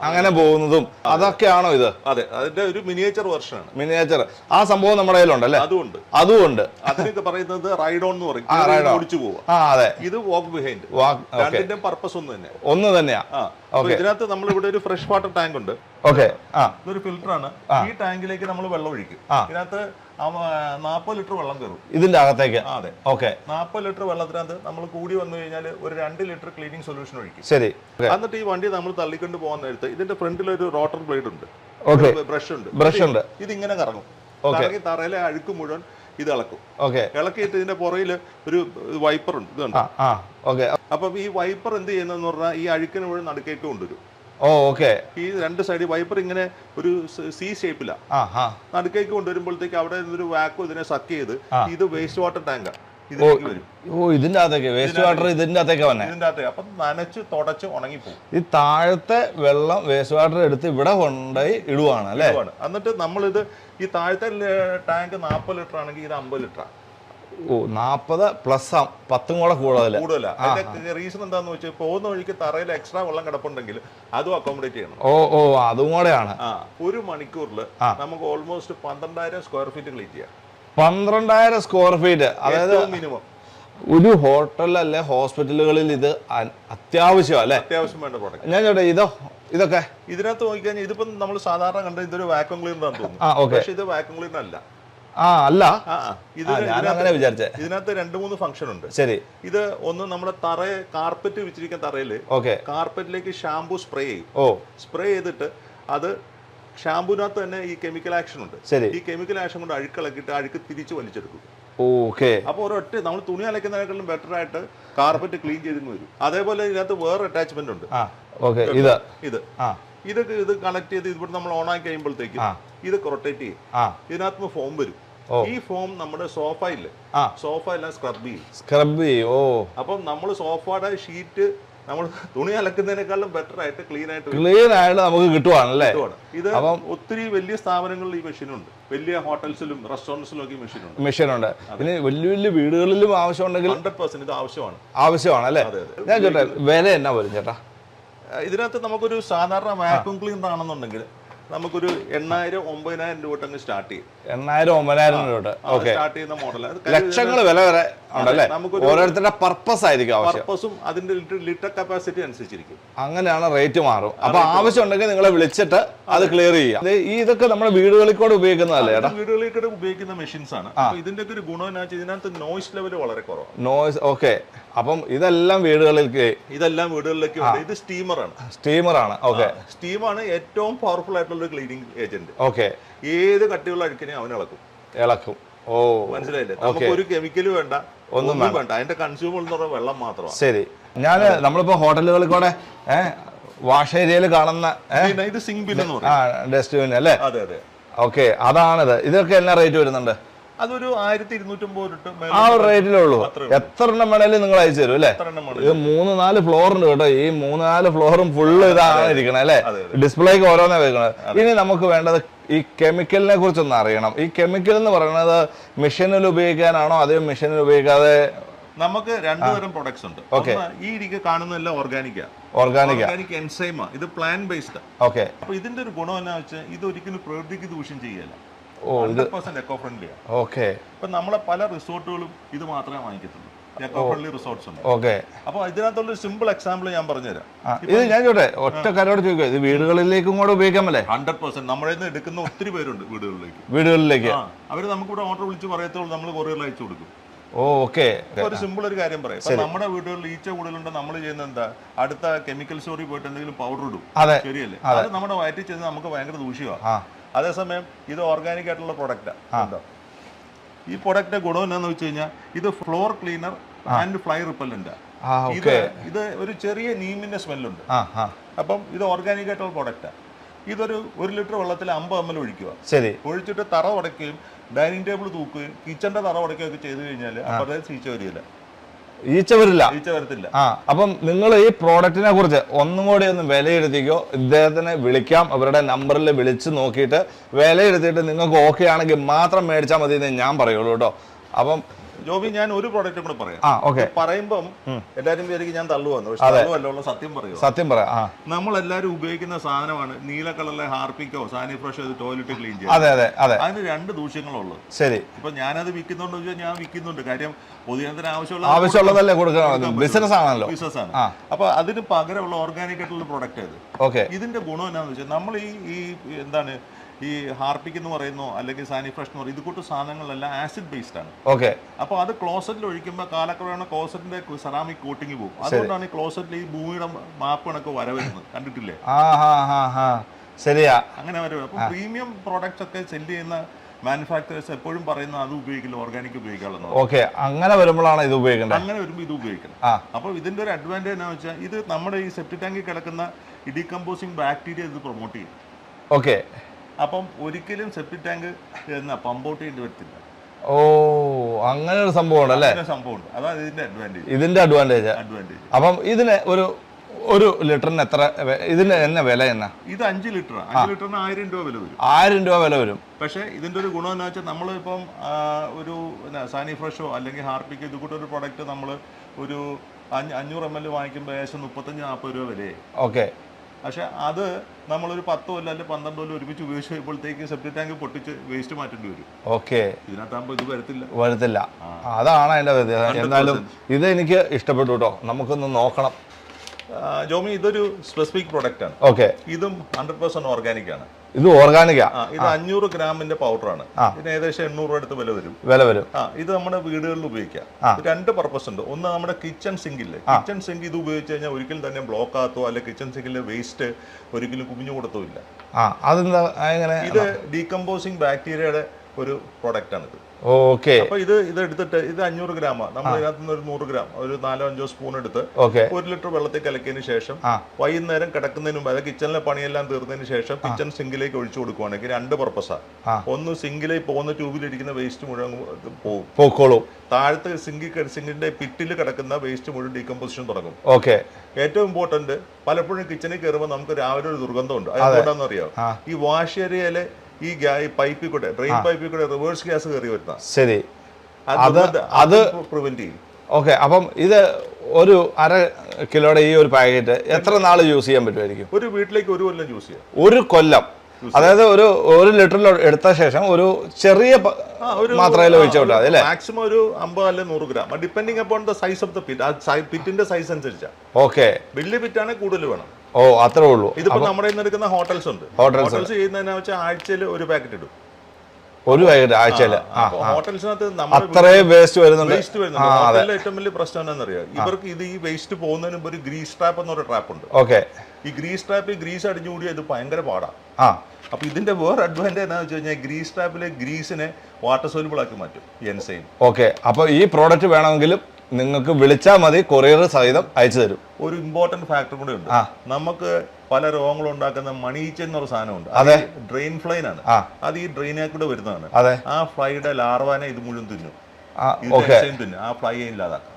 അങ്ങനെ പോകുന്നതും അതൊക്കെയാണോ ഇത്? അതെ അതിന്റെ ഒരു മിനിയേച്ചർ വെർഷൻ ആണ്. മിനിയേച്ചർ ആ സംഭവം നമ്മുടെ കയ്യിലുണ്ടല്ലേ അതുകൊണ്ട് അതുകൊണ്ട് അതിനൊക്കെ പറയുന്നത് റൈഡ് ഓൺ എന്ന് പറയും. ഓടിച്ചു പോകും അതെ. ഇത് വാക്ക് ബിഹൈൻഡ് രണ്ടിന്റെ പർപ്പസ് ഒന്ന് തന്നെ ഒന്ന് തന്നെയാ. ഇതിനകത്ത് നമ്മൾ ഇവിടെ ഒരു ഫ്രഷ് വാട്ടർ ടാങ്ക് ഉണ്ട്. ഓക്കെ ഇതൊരു ഫിൽറ്ററാണ് ഈ ടാങ്കിലേക്ക് നമ്മൾ വെള്ളം ഒഴിക്കും. ഇതിനകത്ത് നാൽപ്പത് ലിറ്റർ വെള്ളം കയറും ഇതിന്റെ അകത്തേക്ക്? അതെ. ഓക്കെ നാൽപ്പത് ലിറ്റർ വെള്ളത്തിനകത്ത് നമ്മൾ കൂടി വന്നു കഴിഞ്ഞാൽ ഒരു രണ്ട് ലിറ്റർ ക്ലീനിങ് സൊല്യൂഷൻ ഒഴിക്കും. ശരി. എന്നിട്ട് ഈ വണ്ടി നമ്മൾ തള്ളിക്കൊണ്ട് പോകുന്ന നേരത്ത് ഇതിന്റെ ഫ്രണ്ടിൽ ഒരു റോട്ടർ ബ്ലേഡ് ഉണ്ട്. ഓക്കെ ബ്രഷ് ഉണ്ട്. ബ്രഷ് ഉണ്ട്. ഇതിങ്ങനെ കറങ്ങും. കറങ്ങി തറയിലെ അഴുക്ക് മുഴുവൻ ഇത് ഇളക്കും. ഓക്കെ ഇളക്കിയിട്ട് ഇതിന്റെ പുറയിൽ ഒരു വൈപ്പർ ഉണ്ട്. ഇതുണ്ട് ഓക്കെ അപ്പം ഈ വൈപ്പർ എന്ത് ചെയ്യുന്നതെന്ന് പറഞ്ഞാൽ ഈ അഴുക്കിന് മുഴുവൻ നടുക്കേക്ക് കൊണ്ടുവരും. ഓ ഓക്കെ. ഈ രണ്ട് സൈഡ് വൈപ്പർ ഇങ്ങനെ ഒരു സി ഷേപ്പിലാണ് നടുക്കേക്ക് കൊണ്ടുവരുമ്പോഴത്തേക്ക് അവിടെ ഒരു വാക്ക് ഇതിനെ സക്ക് ചെയ്ത് ഇത് വേസ്റ്റ് വാട്ടർ ടാങ്കാണ് ഓ ഇതിന്റെ അകത്തേക്ക് വേസ്റ്റ് വാട്ടർ ഇതിന്റെ അകത്തേക്ക് വന്നെ. ഇതിന്റെ അകത്ത് അപ്പം നനച്ച് തുടച്ച് ഉണങ്ങിപ്പോകും ഈ താഴത്തെ വെള്ളം വേസ്റ്റ് വാട്ടർ എടുത്ത് ഇവിടെ കൊണ്ടുപോയി ഇടുവാണ് അല്ലേ. എന്നിട്ട് നമ്മളിത് ഈ താഴത്തെ ടാങ്ക് നാൽപ്പത് ലിറ്റർ ആണെങ്കിൽ ഇത് അമ്പത് ലിറ്റർ ഓ നാപ്പത് പ്ലസ് പത്തും കൂടെ കൂടുതൽ കൂടുതലാണ് റീസൺ എന്താന്ന് വെച്ചാൽ പോകുന്ന വഴിക്ക് തറയിൽ എക്സ്ട്രാ വെള്ളം കിടപ്പുണ്ടെങ്കിൽ അതും അക്കോമഡേറ്റ് ചെയ്യണം. ഓ ഓ അതും കൂടെയാണ്. ഒരു മണിക്കൂറിൽ നമുക്ക് ഓൾമോസ്റ്റ് പന്ത്രണ്ടായിരം സ്ക്വയർ ഫീറ്റ് ക്ലീൻ ചെയ്യാം. പന്ത്രണ്ടായിരം സ്ക്വയർ ഫീറ്റ് അതായത് മിനിമം ഒരു ഹോട്ടൽ അല്ലെ ഹോസ്പിറ്റലുകളിൽ ഇത് അത്യാവശ്യമല്ലേ അത്യാവശ്യം അല്ലെ? അത്യാവശ്യം വേണ്ട പ്രോഡക്റ്റ് ഞാൻ ചോട്ടെ ഇതോ ഇതൊക്കെ? ഇതിനകത്ത് നോക്കിക്കഴിഞ്ഞാൽ ഇതിപ്പം നമ്മൾ സാധാരണ കണ്ട ഇതൊരു വാക്വം ക്ലീനർ ആണെന്ന് തോന്നുന്നു. പക്ഷെ ഇത് വാക്വം ക്ലീനർ അല്ല. ആ അല്ല. അങ്ങനെ വിചാരിച്ചേ. ഇതിനകത്ത് രണ്ട് മൂന്ന് ഫംഗ്ഷൻ ഉണ്ട്. ശരി. ഇത് ഒന്ന് നമ്മുടെ തറ കാർപ്പറ്റ് വെച്ചിരിക്കുന്ന തറയിൽ ഓക്കെ. കാർപ്പറ്റിലേക്ക് ഷാംപൂ സ്പ്രേ ചെയ്യും. ഓ. സ്പ്രേ ചെയ്തിട്ട് അത് ഷാംപൂനകത്ത് തന്നെ ഈ കെമിക്കൽ ആക്ഷൻ ഉണ്ട്. ശരി. ഈ കെമിക്കൽ ആക്ഷൻ കൊണ്ട് അഴുക്കിളക്കിയിട്ട് അഴുക്ക് തിരിച്ച് വലിച്ചെടുക്കും. ഓക്കെ. അപ്പോൾ ഒരൊറ്റ നമ്മൾ തുണി അലക്കുന്നതിനേക്കാളും ബെറ്റർ ആയിട്ട് കാർപ്പറ്റ് ക്ലീൻ ചെയ്തിങ്ങ് വരും. അതേപോലെ ഇതിനകത്ത് വേറെ അറ്റാച്ച്മെന്റ് ഉണ്ട്. ഇത്. ഇത്. ആ. ഇതൊക്കെ ഇത് കണക്ട് ചെയ്ത് ഇവിടെ നമ്മൾ ഓൺ ആക്കി കഴിയുമ്പോഴത്തേക്ക് ഇത് റൊട്ടേറ്റ് ചെയ്യും. ഇതിനകത്ത് ഫോം വരും. ഈ ഫോം നമ്മുടെ സോഫ ഇല്ലേ? സോഫ എല്ലാം സ്ക്രബ് ചെയ്യും. സ്ക്രബ് ഓ. അപ്പം നമ്മൾ സോഫയുടെ ഷീറ്റ് നമ്മൾ തുണി അലക്കുന്നതിനേക്കാളും ബെറ്റർ ആയിട്ട് ക്ലീൻ ആയിട്ട് ക്ലീൻ ആയിട്ട് നമുക്ക് കിട്ടുവാണല്ലേ? ഇത് ഒത്തിരി വലിയ സ്ഥാപനങ്ങളിൽ ഈ മെഷീൻ ഉണ്ട്. വലിയ ഹോട്ടൽസിലും റെസ്റ്റോറന്റ്സിലും ഒക്കെ മെഷീൻ ഉണ്ട്. മെഷീൻ ഉണ്ട്. പിന്നെ വലിയ വലിയ വീടുകളിലും ആവശ്യമുണ്ടെങ്കിൽ ഹൺഡ്രഡ് പെർസെന്റ് ഇത് ആവശ്യമാണ്. ആവശ്യമാണ് അല്ലേ. ഞാൻ ചോട്ടെ വില എന്നാ വരും ചേട്ടാ? ഇതിനകത്ത് നമുക്കൊരു സാധാരണ വാക്യൂം ക്ലീനർ ആണെന്നുണ്ടെങ്കിൽ നമുക്കൊരു എണ്ണായിരം ഒമ്പതിനായിരം രൂപ തന്നെ അങ്ങ് സ്റ്റാർട്ട് ചെയ്യും. എണ്ണായിരം ഒമ്പതിനായിരം രൂപ ഓക്കെ സ്റ്റാർട്ട് ചെയ്യുന്ന മോഡൽ ലക്ഷങ്ങൾ വില വരെ ഉണ്ടല്ലേ? ഓരോരുത്തരുടെ പർപ്പസ് ആയിരിക്കും പർപ്പസും അതിന്റെ ലിറ്റർ കപ്പാസിറ്റി അനുസരിച്ചിരിക്കും. അങ്ങനെയാണ് റേറ്റ് മാറും. അപ്പൊ ആവശ്യം ഉണ്ടെങ്കിൽ നിങ്ങളെ വിളിച്ചിട്ട് അത് ക്ലിയർ ചെയ്യാം ഈ ഇതൊക്കെ നമ്മുടെ വീടുകളിൽ കൂടെ ഉപയോഗിക്കുന്നതല്ലേ വീടുകളിൽ കൂടെ ഉപയോഗിക്കുന്ന മെഷീൻസ് ആണ്. ഇതിന്റെ ഒരു ഗുണം എന്നാ വെച്ചാൽ ഇതിനകത്ത് നോയ്സ് ലെവൽ വളരെ കുറവാണ്. നോയ്സ് ഓക്കെ അപ്പം ഇതെല്ലാം വീടുകളിലേക്ക് ഇതെല്ലാം വീടുകളിലേക്ക് ഇത് സ്റ്റീമറാണ് സ്റ്റീമറാണ് ഓക്കെ സ്റ്റീമാണ് ഏറ്റവും പവർഫുൾ ആയിട്ടുള്ള ഒരു ക്ലീനിങ് ഏജന്റ് ഓക്കെ ഏത് കട്ടിയുള്ള അഴുക്കിനെയും അവൻ ഇളക്കും. ഇളക്കും. ഓ മനസ്സിലായില്ലേ? നമുക്ക് ഒരു കെമിക്കൽ വേണ്ട. ഒന്നും വേണ്ട. അതിന്റെ കൺസ്യൂമർ എന്ന് പറഞ്ഞാൽ വെള്ളം മാത്രമാണ്. ശരി. ഞാൻ നമ്മളിപ്പോ ഹോട്ടലുകളിൽ കൂടെ വാഷ് ഏരിയയിൽ കാണുന്ന ഇത് ബിൻ ഡസ്റ്റ്ബിൻ അല്ലേ? അതെ അതെ. ഓക്കെ. അതാണിത്. ഇതൊക്കെ എന്നാ റേറ്റ് വരുന്നുണ്ട്? അതൊരു ആയിരത്തി ഇരുന്നൂറ്റമ്പത് ആ ഒരു റേറ്റിലേ ഉള്ളൂ. എത്ര എണ്ണം വേണേലും നിങ്ങൾ അയച്ചു തരും അല്ലേ? ഇത് മൂന്ന് നാല് ഫ്ലോർ ഉണ്ട് കേട്ടോ. ഈ മൂന്ന് നാല് ഫ്ലോറും ഫുള്ള് ഇതാണ് ഇരിക്കണേ അല്ലേ? ഡിസ്പ്ലേക്ക് ഓരോന്നേ വെക്കണത്. ഇനി നമുക്ക് വേണ്ടത് ഈ കെമിക്കലിനെ കുറിച്ചൊന്ന് അറിയണം. ഈ കെമിക്കൽ എന്ന് പറയുന്നത് മെഷീനിൽ ഉപയോഗിക്കാനാണോ അതേ മെഷീനിൽ ഉപയോഗിക്കാതെ നമുക്ക് രണ്ടുതരം പ്രൊഡക്ട്സ് ഉണ്ട്. ഓക്കെ ഈ ഇരിക്കെ കാണുന്നതെല്ലാം ഓർഗാനിക്കാ ഓർഗാനിക് ഓർഗാനിക് എൻസൈമാ ഇത് പ്ലാൻ ബേസ്ഡ് ഓക്കെ അപ്പൊ ഇതിന്റെ ഒരു ഗുണം എന്നാ വെച്ചാൽ ഇത് ഒരിക്കലും പ്രകൃതിക്ക് ദൂഷ്യം ചെയ്യല്ല. ഓ പെർസെന്റ് എക്കോ ഫ്രണ്ട്ലിയാണ് ഓക്കെ. ഇപ്പൊ നമ്മളെ പല റിസോർട്ടുകളും ഇത് മാത്രമേ വാങ്ങിക്കത്തുള്ളൂ. എക്കോ ഫ്രണ്ട്ലി റിസോർട്ട്സ് ഉണ്ട്. ഓക്കെ. അപ്പൊ ഇതിനകത്തുള്ള സിമ്പിൾ എക്സാമ്പിൾ ഞാൻ പറഞ്ഞുതരാം. ഇത് ഞാൻ ചോട്ടെ ഒറ്റ കാരോട് ചോദിക്കുക ഇത് വീടുകളിലേക്കും കൂടെ ഉപയോഗിക്കാൻ പറ്റേ ഹൺഡ്രഡ് പെർസെന്റ് നമ്മുടെ നിന്ന് എടുക്കുന്ന ഒത്തിരി പേരുണ്ട് വീടുകളിലേക്ക്. വീടുകളിലേക്ക്. അവർ നമുക്ക് ഇവിടെ ഓർഡർ വിളിച്ച് പറയത്തുള്ളൂ നമ്മൾ കൊറിയർ അയച്ചു കൊടുക്കും. ഓക്കെ. ഒരു സിമ്പിൾ ഒരു കാര്യം പറയാം. നമ്മുടെ വീടുകളിൽ ഈച്ച കൂടുതലുണ്ട് നമ്മൾ ചെയ്യുന്ന എന്താ? അടുത്ത കെമിക്കൽ സ്റ്റോറിൽ പോയിട്ട് എന്തെങ്കിലും പൗഡർ ഇടും. ശരിയല്ലേ? അത്. നമ്മുടെ വയറ്റിൽ ചെന്ന് നമുക്ക് ഭയങ്കര ദൂഷ്യമാണ് അതേസമയം ഇത് ഓർഗാനിക് ആയിട്ടുള്ള പ്രൊഡക്റ്റാണ് ഈ പ്രൊഡക്റ്റിന്റെ ഗുണം എന്താന്ന് വെച്ച് കഴിഞ്ഞാൽ ഇത് floor cleaner and fly repellent ഇത് ഇത് ഒരു ചെറിയ നീമിന്റെ സ്മെല്ലുണ്ട് അപ്പം ഇത് ഓർഗാനിക് ആയിട്ടുള്ള പ്രൊഡക്റ്റാണ് ഇതൊരു ഒരു ലിറ്റർ വെള്ളത്തിൽ അമ്പത് എം എൽ ഒഴിക്കുക. ശരി. ഒഴിച്ചിട്ട് തറ ഉടയ്ക്കുകയും ഡൈനിങ് ടേബിൾ തൂക്കുകയും കിച്ചന്റെ തറ ഉടയ്ക്കുകയൊക്കെ ചെയ്തു കഴിഞ്ഞാൽ അപ്പോഴത്തെ സീച്ച വരില്ല ഈച്ച വരില്ല ഈച്ച വരത്തില്ല ആ അപ്പം നിങ്ങൾ ഈ പ്രോഡക്റ്റിനെ കുറിച്ച് ഒന്നും കൂടി ഒന്ന് വിലയിരുത്തിക്കോ. ഇദ്ദേഹത്തിനെ വിളിക്കാം. അവരുടെ നമ്പറിൽ വിളിച്ച് നോക്കിയിട്ട് വിലയിരുത്തിയിട്ട് നിങ്ങൾക്ക് ഓക്കെ ആണെങ്കിൽ മാത്രം മേടിച്ചാൽ മതി എന്ന് ഞാൻ പറയുള്ളൂ കേട്ടോ. അപ്പം ജോബി ഞാൻ ഒരു പ്രോഡക്റ്റും കൂടെ പറയാം. പറയുമ്പം എല്ലാരും പേർക്ക് ഞാൻ തള്ളുവന്നു പക്ഷെ തള്ളുവല്ല സത്യം പറയുക സത്യം പറയാം നമ്മൾ എല്ലാരും ഉപയോഗിക്കുന്ന സാധനമാണ് നീല കളറിലെ ഹാർപ്പിക്കോ സാനി ഫ്രഷ് ടോയ്ലറ്റ് ക്ലീൻ ചെയ്യും അതെ അതെ അതെ. അതിന് രണ്ട് ദൂഷ്യങ്ങളുള്ളു ശരി. ഇപ്പൊ ഞാനത് വിൽക്കുന്നുണ്ടോ ചോദിച്ചാൽ ഞാൻ വിൽക്കുന്നുണ്ട്. കാര്യം പൊതുജനത്തിന് ആവശ്യമുള്ള ആവശ്യമുള്ളതല്ലേ കൊടുക്കണം. ബിസിനസ് ആണല്ലോ. ബിസിനസ് ആണ്. അപ്പൊ അതിന് പകരമുള്ള ഓർഗാനിക് ആയിട്ടുള്ള പ്രൊഡക്റ്റ് ഇത് ഇതിന്റെ ഗുണം എന്നാന്ന് വെച്ചാൽ നമ്മൾ ഈ ഈ എന്താണ് ഈ ഹാർപ്പിക് എന്ന് പറയുന്നോ അല്ലെങ്കിൽ സാനിഫ്രഷ് എന്ന് പറയുന്നത് ഇതുകൂട്ട് സാധനങ്ങളെല്ലാം ആസിഡ് ബേസ്ഡ് ആണ്. ഓക്കെ. അപ്പോൾ അത് ക്ലോസറ്റിൽ ഒഴിക്കുമ്പോൾ കാലക്രമേണ ക്ലോസറ്റിന്റെ സെറാമിക് കോട്ടിങ് പോകും അതുകൊണ്ടാണ് ഈ ക്ലോസറ്റിൽ ഈ ഭൂമിയുടെ മാപ്പ് കണക്ക് വരവരുന്നത്. കണ്ടിട്ടില്ലേ? ശരിയാ. അങ്ങനെ വരും അപ്പോൾ പ്രീമിയം പ്രോഡക്റ്റ്സ് ഒക്കെ സെൽ ചെയ്യുന്ന മാനുഫാക്ചറേഴ്സ് എപ്പോഴും പറയുന്ന അത് ഉപയോഗിക്കില്ല ഓർഗാനിക് ഉപയോഗിക്കാവുന്ന ഓക്കെ. അങ്ങനെ വരുമ്പോഴാണ് ഇത് ഉപയോഗിക്കേണ്ടത്. അങ്ങനെ വരുമ്പോൾ ഇത് ഉപയോഗിക്കണം. അപ്പൊ അപ്പോൾ ഇതിന്റെ ഒരു അഡ്വാന്റേജ് എന്നാ വെച്ചാൽ ഇത് നമ്മുടെ ഈ സെപ്റ്റി ടാങ്കിൽ കിടക്കുന്ന ഈ ഡീകമ്പോസിങ് ബാക്ടീരിയ ഇത് പ്രൊമോട്ട് ചെയ്യും. ഓക്കെ. അപ്പം ഒരിക്കലും സെപ്റ്റിക് ടാങ്ക് എന്ന പമ്പ് ഔട്ട് ചെയ്യേണ്ടി വരത്തില്ല ഓ അങ്ങനെ ഒരു സംഭവം അങ്ങനെ സംഭവമുണ്ട്. അതാണ് ഇതിന്റെ അഡ്വാന്റേജ് ഇതിന്റെ അഡ്വാന്റേജ് അഡ്വാന്റേജ് അപ്പം ഇതിന് ഒരു ഒരു ലിറ്ററിന് എത്ര ഇതിന് എന്ന വില എന്നാ? ഇത് അഞ്ച് ലിറ്റർ അഞ്ച് ലിറ്ററിന് ആയിരം രൂപ വില വരും. ആയിരം രൂപ വില വരും. പക്ഷേ ഇതിന്റെ ഒരു ഗുണം എന്ന് വെച്ചാൽ നമ്മളിപ്പം ഒരു സാനി ഫ്രഷോ അല്ലെങ്കിൽ ഹാർപിക്കോ ഇത് കൂട്ടൊരു പ്രൊഡക്റ്റ് നമ്മൾ ഒരു അഞ്ഞ് അഞ്ഞൂറ് എം എൽ വാങ്ങിക്കുമ്പോൾ ഏകദേശം മുപ്പത്തഞ്ച് നാൽപ്പത് രൂപ വിലയെ ഓക്കെ. പക്ഷെ അത് നമ്മളൊരു പത്തോ അല്ല അല്ലെങ്കിൽ പന്ത്രണ്ടോ അല്ല ഒരുമിച്ച് ഉപയോഗിച്ച് കഴിയുമ്പോഴത്തേക്ക് സെപ്റ്റിക് ടാങ്ക് പൊട്ടിച്ച് വേസ്റ്റ് മാറ്റേണ്ടി വരും. ഓക്കെ. ഇതിനകത്താകുമ്പോൾ ഇത് വരത്തില്ല. വരത്തില്ല. അതാണ് അതിന്റെ വ്യത്യാസം. എന്നാലും ഇത് എനിക്ക് ഇഷ്ടപ്പെട്ടു കേട്ടോ. നമുക്കൊന്ന് നോക്കണം. ജോമി ഇതൊരു സ്പെസിഫിക് പ്രൊഡക്റ്റ് ആണ്. ഓക്കെ ഇതും ഹൺഡ്രഡ് പെർസെന്റ് ഓർഗാനിക് ആണ്. ഇത് ഓർഗാനിക് ഇത് അഞ്ഞൂറ് ഗ്രാമിന്റെ പൗഡർ ആണ്. ഇതിന് ഏകദേശം എണ്ണൂറ് രൂപ അടുത്ത് വില വരും. വില വരും. ഇത് നമ്മുടെ വീടുകളിൽ ഉപയോഗിക്കാം. രണ്ട് പർപ്പസ് ഉണ്ട്. ഒന്ന് നമ്മുടെ കിച്ചൺ സിങ്കില്ലേ കിച്ചൺ സിങ്ക് ഇത് ഉപയോഗിച്ച് കഴിഞ്ഞാൽ ഒരിക്കലും തന്നെ ബ്ലോക്ക് ആകത്തോ അല്ലെങ്കിൽ കിച്ചൺ സിങ്കിലെ വേസ്റ്റ് ഒരിക്കലും കുമിഞ്ഞു കൊടുത്തോ ഇല്ല. ഇത് ഡീകമ്പോസിങ് ബാക്ടീരിയയുടെ ഒരു പ്രൊഡക്റ്റ് ആണ് ഇത് ഓക്കെ അപ്പൊ ഇത് ഇത് എടുത്തിട്ട് ഇത് അഞ്ഞൂറ് ഗ്രാമാണ് നമ്മൾ ഇതിനകത്ത് നിന്ന് ഒരു നൂറ് ഗ്രാം ഒരു നാലോ അഞ്ചോ സ്പൂൺ എടുത്ത് ഒരു ലിറ്റർ വെള്ളത്തിൽ കലക്കിയതിന് ശേഷം വൈകുന്നേരം കിടക്കുന്നതിന് മുമ്പ് അതായത് കിച്ചണിലെ പണിയെല്ലാം തീർന്നതിന് ശേഷം കിച്ചൺ സിങ്കിലേക്ക് ഒഴിച്ചു കൊടുക്കുവാണെങ്കിൽ രണ്ട് പർപ്പസാണ് ആ. ഒന്ന് സിങ്കിലേക്ക് പോകുന്ന ട്യൂബിലിരിക്കുന്ന വേസ്റ്റ് മുഴുവൻ പോകും. പോക്കോളൂ. താഴത്തെ സിങ്കി സിങ്കിന്റെ പിറ്റിൽ കിടക്കുന്ന വേസ്റ്റ് മുഴുവൻ ഡീകമ്പോസിഷൻ തുടങ്ങും. ഓക്കെ ഏറ്റവും ഇമ്പോർട്ടന്റ് പലപ്പോഴും കിച്ചണിൽ കയറുമ്പോൾ നമുക്ക് രാവിലെ ഒരു ദുർഗന്ധമുണ്ട്. അതെന്താണെന്ന് അറിയാം ഈ വാഷ് ഏരിയയിലെ ഈ പൈപ്പിൽ കൂടെ ഡ്രെയിൻ പൈപ്പിൽ കൂടെ റിവേഴ്സ് ഗ്യാസ് കയറി വരുന്ന ശരി. അത് അത് പ്രിവെന്റ് ചെയ്യും. ഓക്കെ അപ്പം ഇത് ഒരു അര കിലോയുടെ ഈ ഒരു പാക്കറ്റ് എത്ര നാൾ യൂസ് ചെയ്യാൻ പറ്റുമായിരിക്കും? ഒരു വീട്ടിലേക്ക് ഒരു കൊല്ലം യൂസ് ചെയ്യാം. ഒരു കൊല്ലം. അതായത് ഒരു ഒരു ലിറ്ററിൽ എടുത്ത ശേഷം ഒരു ചെറിയ മാത്രമേ ഒഴിച്ചോട്ടെ അല്ലേ? മാക്സിമം ഒരു അമ്പത് അല്ലെങ്കിൽ നൂറ് gram depending upon the size of the pit ആ പിറ്റിന്റെ സൈസ് അനുസരിച്ചാണ് ഓക്കെ. വലിയ പിറ്റാണെങ്കിൽ കൂടുതൽ വേണം. ഓ അത്രേ ഉള്ളൂ. ഇതിപ്പോ നമ്മുടെ ഇന്ന് എടുക്കുന്ന ഹോട്ടൽസ് ഉണ്ട്. ഹോട്ടൽസ് ചെയ്യുന്ന വെച്ചാൽ ആഴ്ചയിൽ ഒരു പാക്കറ്റ് ഇടും. ഒരു പാക്കറ്റ് ആഴ്ചയിൽ അപ്പൊ ഹോട്ടൽസിനകത്ത് അത്രേ വേസ്റ്റ് വരുന്നുണ്ട്. വേസ്റ്റ് വരുന്നുണ്ട്. ഏറ്റവും വലിയ പ്രശ്നം എന്താണെന്നറിയാം ഇവർക്ക് ഇത് ഈ വേസ്റ്റ് പോകുന്നതിന് മുമ്പ് ഒരു ഗ്രീസ് ട്രാപ്പ് എന്നൊരു ട്രാപ്പ് ഉണ്ട്. ഓക്കെ. ഈ ഗ്രീസ് ട്രാപ്പ് ഗ്രീസ് അടിഞ്ഞുകൂടി ഇത് ഭയങ്കര പാടാണ് ആ. അപ്പൊ ഇതിന്റെ വേറെ അഡ്വാന്റേജ് എന്താണെന്ന് വെച്ച് കഴിഞ്ഞാൽ ഗ്രീസ് ട്രാപ്പിലെ ഗ്രീസിനെ വാട്ടർ സോലുബിൾ ആക്കി മാറ്റും. Enzyme okay. അപ്പോൾ ഈ പ്രോഡക്റ്റ് വേണമെങ്കിലും നിങ്ങൾക്ക് വിളിച്ചാൽ മതി കൊറിയർ സഹിതം അയച്ചു തരും. ഒരു ഇമ്പോർട്ടന്റ് ഫാക്ടർ കൂടെ ഉണ്ട്. നമുക്ക് പല രോഗങ്ങളും ഉണ്ടാക്കുന്ന മണീച്ച എന്നൊരു സാധനമുണ്ട്. അതെ. ഡ്രെയിൻ ഫ്ലൈൻ ആണ്. അത് ഈ ഡ്രെയിനെ കൂടെ വരുന്നതാണ്. അതെ. ആ ഫ്ലൈയുടെ ലാർവാനെ ഇത് മുഴുവൻ തിന്നും. തിന്നും. ആ ഫ്ലൈയെ ഇല്ലാതാക്കാം.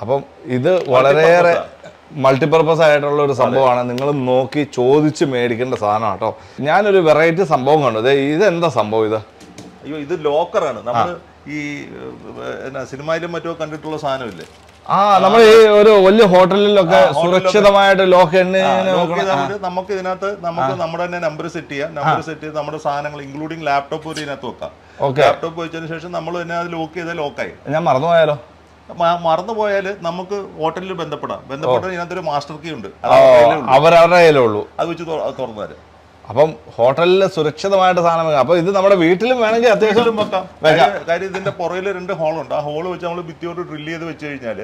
അപ്പം ഇത് വളരെയേറെ മൾട്ടിപർപ്പസ് ആയിട്ടുള്ള ഒരു സംഭവമാണ്. നിങ്ങൾ നോക്കി ചോദിച്ച് മേടിക്കേണ്ട സാധനമാണ് കേട്ടോ. ഞാനൊരു വെറൈറ്റി സംഭവം കണ്ടു. ഇത് എന്താ സംഭവം ഇത്? അയ്യോ ഇത് ലോക്കറാണ്. നമ്മൾ ഈ എന്നാ സിനിമയിലും മറ്റോ കണ്ടിട്ടുള്ള സാധനമില്ലേ? ആ നമ്മൾ ഈ ഒരു വലിയ ഹോട്ടലിലൊക്കെ സുരക്ഷിതമായിട്ട് ലോക്ക് നമുക്ക് ഇതിനകത്ത് നമുക്ക് നമ്മുടെ തന്നെ നമ്പർ സെറ്റ് ചെയ്യാം. നമ്പർ സെറ്റ് ചെയ്ത് നമ്മുടെ സാധനങ്ങൾ ഇൻക്ലൂഡിങ് ലാപ്ടോപ്പ് ഒരു ഇതിനകത്ത് വെക്കാം. ലാപ്ടോപ്പ് വെച്ചതിന് ശേഷം നമ്മൾ തന്നെ അത് ലോക്ക് ചെയ്താൽ ലോക്കായി ഞാൻ മറന്നുപോയാലോ? മറന്നുപോയാൽ നമുക്ക് ഹോട്ടലിൽ ബന്ധപ്പെടാം. ബന്ധപ്പെട്ടാൽ ഇതിനകത്തൊരു മാസ്റ്റർ കീ ഉണ്ട്. അവരവരുടെ അത് വെച്ച് തുറ- തുറന്നു തരാം. അപ്പം ഹോട്ടലിൽ സുരക്ഷിതമായിട്ട് സാധനം അപ്പോൾ അപ്പൊ ഇത് നമ്മുടെ വീട്ടിലും വേണമെങ്കിൽ അത്യാവശ്യം വെക്കാം. കാര്യം- ഇതിന്റെ പുറകിൽ രണ്ട് ഹോളുണ്ട് ആ ഹോൾ വെച്ച് നമ്മൾ ഭിത്തിയോട് ഡ്രില്ല് ചെയ്ത് വെച്ച് കഴിഞ്ഞാൽ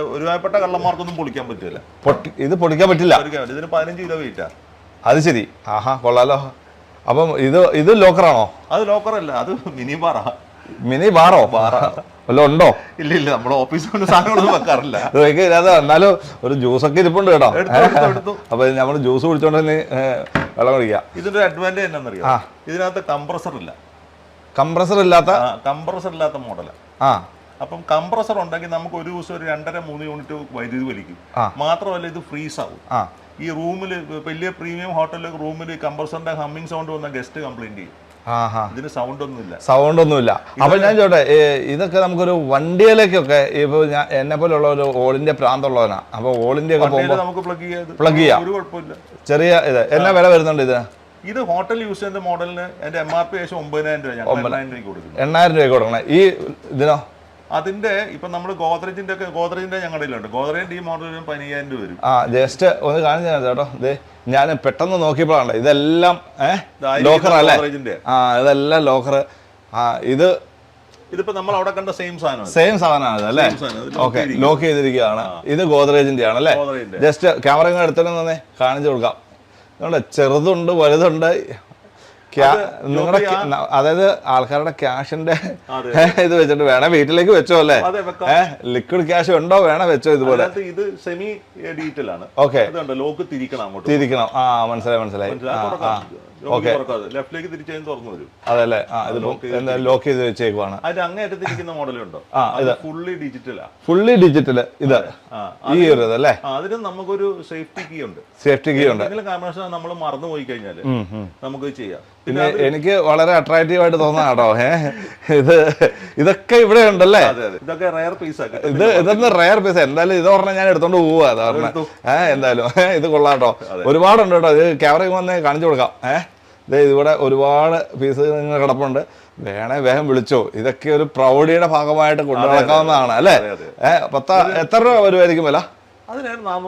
ഒരുപാട് ഈ കള്ളന്മാർക്കൊന്നും പൊളിക്കാൻ പറ്റില്ല. ഇത് പൊളിക്കാൻ പറ്റില്ല. ഇതിന് പതിനഞ്ച് കിലോ വെയിറ്റാ അത് ശരി. ആഹാ കൊള്ളാലോ. അപ്പം ഇത് ഇത് ലോക്കറാണോ? അത് ലോക്കറല്ല. അത് മിനി ബാറാ. മിനി ബാറോ. വല്ലതും ഉണ്ടോ? ഇല്ല ഇല്ല നമ്മുടെ ഓഫീസിൽ സാധനങ്ങളൊന്നും വെക്കാറില്ല. എന്നാലും ഒരു ജ്യൂസ് ഒക്കെ ഇരിപ്പുണ്ട് കേട്ടോ. അപ്പൊ നമ്മൾ ജ്യൂസ് കുടിച്ചോണ്ട് തന്നെ വെള്ളം കുടിക്കാം ഇതിന്റെ ഒരു അഡ്വാന്റേജ് എന്നാണെന്നറിയോ. ഇതിനകത്ത് കംപ്രസർ ഇല്ല. കംപ്രസർ ഇല്ലാത്ത? കംപ്രസർ ഇല്ലാത്ത മോഡലാണ് ആ. അപ്പം കംപ്രസർ ഉണ്ടെങ്കിൽ നമുക്ക് ഒരു ദിവസം ഒരു രണ്ടര മൂന്ന് യൂണിറ്റ് വൈദ്യുതി വലിക്കും. മാത്രമല്ല ഇത് ഫ്രീസ് ആവും. ഈ റൂമിൽ വലിയ പ്രീമിയം ഹോട്ടലിലെ റൂമിൽ കംപ്രസറിന്റെ ഹമ്മിങ് സൗണ്ട് വന്ന ഗസ്റ്റ് കംപ്ലൈന്റ് ചെയ്യും. ഇതിന് സൗണ്ട് ഒന്നുമില്ല. സൗണ്ട് ഒന്നുമില്ല. അപ്പൊ ഞാൻ ചോട്ടെ ഇതൊക്കെ നമുക്കൊരു വണ്ടിയിലേക്കൊക്കെ ഇപ്പൊ ഞാൻ എന്നെ പോലുള്ള ഒരു ഓളിന്റെ ഇന്ത്യ പ്രാന്തമുള്ളവനാ അപ്പൊ ഓളിന്റെ ഒക്കെ പോകുമ്പോൾ നമുക്ക് പ്ലഗ് ചെയ്യാം. പ്ലഗ് ചെയ്യാം. ചെറിയ ഇത് എന്നാ വില വരുന്നുണ്ട് ഇത്? ഇത് ഹോട്ടൽ യൂസ് ചെയ്യുന്ന മോഡലിന് എന്റെ എം ആർ പി ഏകദേശം ഒമ്പതിനായിരം രൂപ എണ്ണായിരം രൂപ കൊടുക്കണം. ഈ ഇതിനോ? അതിന്റെ ഇപ്പൊ നമ്മൾ ഗോദ്രേജിന്റെ ഒക്കെ ഗോദ്രേജിന്റെ ഞങ്ങളുടെ ഗോദ്രേജ് ഗോദ്രേജിന്റെ ഈ മോഡലിന് പതിനയ്യായിരം രൂപ വരും. ആ ജസ്റ്റ് ഒന്ന് കാണിച്ചു തരാം ചേട്ടോ ദേ ഞാൻ പെട്ടെന്ന് നോക്കിയപ്പോഴാണ് ഇതെല്ലാം ലോക്കർ അല്ലേ? ആ ഇതെല്ലാം ലോക്കർ ആ ഇത് ഇതിപ്പോ നമ്മൾ അവിടെ കണ്ട സെയിം സാധനം സെയിം സാധനമാണ് ഇത് അല്ലേ. ഇത് ഓക്കെ ലോക്ക് ചെയ്തിരിക്കുകയാണ്. ഇത് ഗോദ്രേജിന്റെ ആണ് അല്ലേ. ജസ്റ്റ് ക്യാമറ എടുത്തിട്ട് തന്നെ കാണിച്ചു കൊടുക്കാം. ചെറുതുണ്ട് വലുതുണ്ട്. നിങ്ങളുടെ അതായത് ആൾക്കാരുടെ ക്യാഷിന്റെ ഇത് വെച്ചിട്ട് വേണം വീട്ടിലേക്ക് വെച്ചോ അല്ലേ? ലിക്വിഡ് ക്യാഷ് ഉണ്ടോ വേണം വെച്ചോ ഇതുപോലെ? ഇത് സെമി ഡീറ്റെയിൽ ആണ് ഓക്കെ ലോക്ക് തിരിക്കണം തിരിക്കണം. ആ മനസ്സിലായി മനസ്സിലായി. ലെഫ്റ്റിലേക്ക് തിരിച്ചു തുറന്നു വരും. അതല്ലേ? ലോക്ക് ചെയ്ത് വെച്ചേക്കുവാണ്. അതിന്റെ അങ്ങേറ്റത്ത് ഇരിക്കുന്ന മോഡലുണ്ടോ ഫുള്ളി ഡിജിറ്റലാ ഫുള്ളി ഡിജിറ്റൽ ഇത്. ഈ ഒരു ഇതല്ലേ? അതിന് നമുക്കൊരു സേഫ്റ്റി കീ ഉണ്ട്. സേഫ്റ്റി കീ ഉണ്ട്. കാരണവശാൽ നമ്മൾ മറന്നു പോയി കഴിഞ്ഞാൽ. നമുക്ക് ചെയ്യാം. പിന്നെ എനിക്ക് വളരെ അട്രാക്റ്റീവ് ആയിട്ട് തോന്നുന്ന കേട്ടോ ഏ? ഇത് ഇതൊക്കെ ഇവിടെ ഉണ്ടല്ലേ? ഇതൊക്കെ റയർ പീസ് ഇത് ഇതൊന്ന് റയർ പീസ് എന്തായാലും ഇത് പറഞ്ഞാൽ ഞാൻ എടുത്തോണ്ട് പോവാ അത് പറഞ്ഞ ഏഹ് എന്തായാലും. ഇത് കൊള്ളാട്ടോ ഒരുപാടുണ്ട് കേട്ടോ ഇത് ക്യാമറ വന്ന് കാണിച്ചു കൊടുക്കാം ഏഹ് ഇത് ഇവിടെ ഒരുപാട് ഫീസ് നിങ്ങൾ കിടപ്പുണ്ട്. വേണേ വേഗം വിളിച്ചോ. ഇതൊക്കെ ഒരു പ്രൗഢിയുടെ ഭാഗമായിട്ട് കൊണ്ടു നടക്കാവുന്നതാണ് അല്ലേ? പത്ത എത്ര രൂപ വരുമായിരിക്കും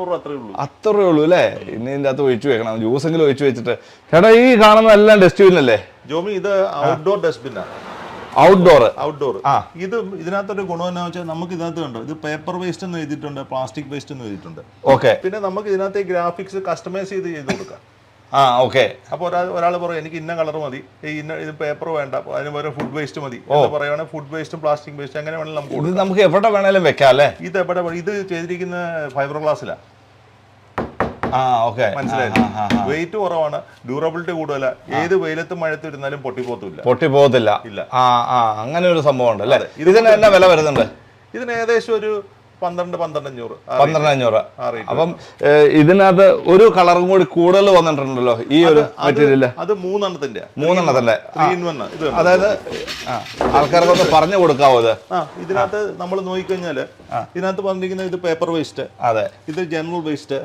രൂപ അത്രേ ഉള്ളൂ അത്ര രൂപ ഉള്ളൂ. അല്ലേ? ഇനി ഇതിന്റെ അകത്ത് ഒഴിച്ചു വെക്കണം. ജ്യൂസെങ്കിലും ഒഴിച്ചു വെച്ചിട്ട്. ചേട്ടാ ഈ കാണുന്ന എല്ലാം ഡസ്റ്റ്ബിൻ അല്ലേ? ജോമി ഇത് ഔട്ട്ഡോർ ഡസ്റ്റ്ബിന്നാണ് ഔട്ട്ഡോർ ഔട്ട്ഡോർ ആ. ഇത് ഇതിനകത്തൊരു ഗുണം എന്നാ വെച്ചാൽ നമുക്ക് ഇതിനകത്ത് കണ്ടോ? ഇത് പേപ്പർ വേസ്റ്റ് എന്ന് എഴുതിയിട്ടുണ്ട് പ്ലാസ്റ്റിക് വേസ്റ്റ് എന്ന് എഴുതിയിട്ടുണ്ട്. ഓക്കെ പിന്നെ നമുക്ക് ഇതിനകത്ത് ഗ്രാഫിക്സ് കസ്റ്റമൈസ് ചെയ്ത് ചെയ്ത് കൊടുക്കാം. ആ ഓക്കെ അപ്പോൾ ഒരാൾ ഒരാൾ പറയും എനിക്ക് ഇന്ന കളർ മതി. ഈ ഇന്ന ഇത് പേപ്പർ വേണ്ട. അതിന് പകരം ഫുഡ് വേസ്റ്റ് മതി. എന്ന് പറയുവാണെങ്കിൽ ഫുഡ് വേസ്റ്റും പ്ലാസ്റ്റിക് വേസ്റ്റ് അങ്ങനെ വേണമെങ്കിൽ നമുക്ക് ഇത് നമുക്ക് എവിടെ വേണേലും വെക്കാം അല്ലേ? ഇത് എവിടെ ഇത് ചെയ്തിരിക്കുന്ന ഫൈബർ ഗ്ലാസ്സിലാണ് മനസ്സിലായില്ലേ വെയിറ്റ് കുറവാണ് ഡ്യൂറബിലിറ്റി കൂടുതല. ഏത് വെയിലത്തും മഴത്തും ഇരുന്നാലും പൊട്ടിപ്പോത്തില്ല പൊട്ടി പോകത്തില്ല ഇല്ല. ആ ആ അങ്ങനെ ഒരു സംഭവം ഉണ്ട് അല്ലേ ഇതിന് തന്നെ വില വരുന്നുണ്ട്? ഇതിന് ഏകദേശം ഒരു പന്ത്രണ്ട് പന്ത്രണ്ട് അഞ്ഞൂറ് പന്ത്രണ്ട് അഞ്ഞൂറ് അപ്പം ഇതിനകത്ത് ഒരു കളറും കൂടി കൂടുതൽ വന്നിട്ടുണ്ടല്ലോ ഈ ഒരു മെറ്റീരിയൽ? അത് മൂന്നെണ്ണത്തിന്റെ. മൂന്നെണ്ണത്തിന്റെ? അതായത് ആൾക്കാർക്ക് ഒന്ന് പറഞ്ഞു കൊടുക്കാവോ ഇത്? ഇതിനകത്ത് നമ്മൾ നോക്കിക്കഴിഞ്ഞാൽ ഇതിനകത്ത് പറഞ്ഞിരിക്കുന്ന ഇത് പേപ്പർ വേസ്റ്റ് അതെ. ഇത് ജനറൽ വേസ്റ്റ്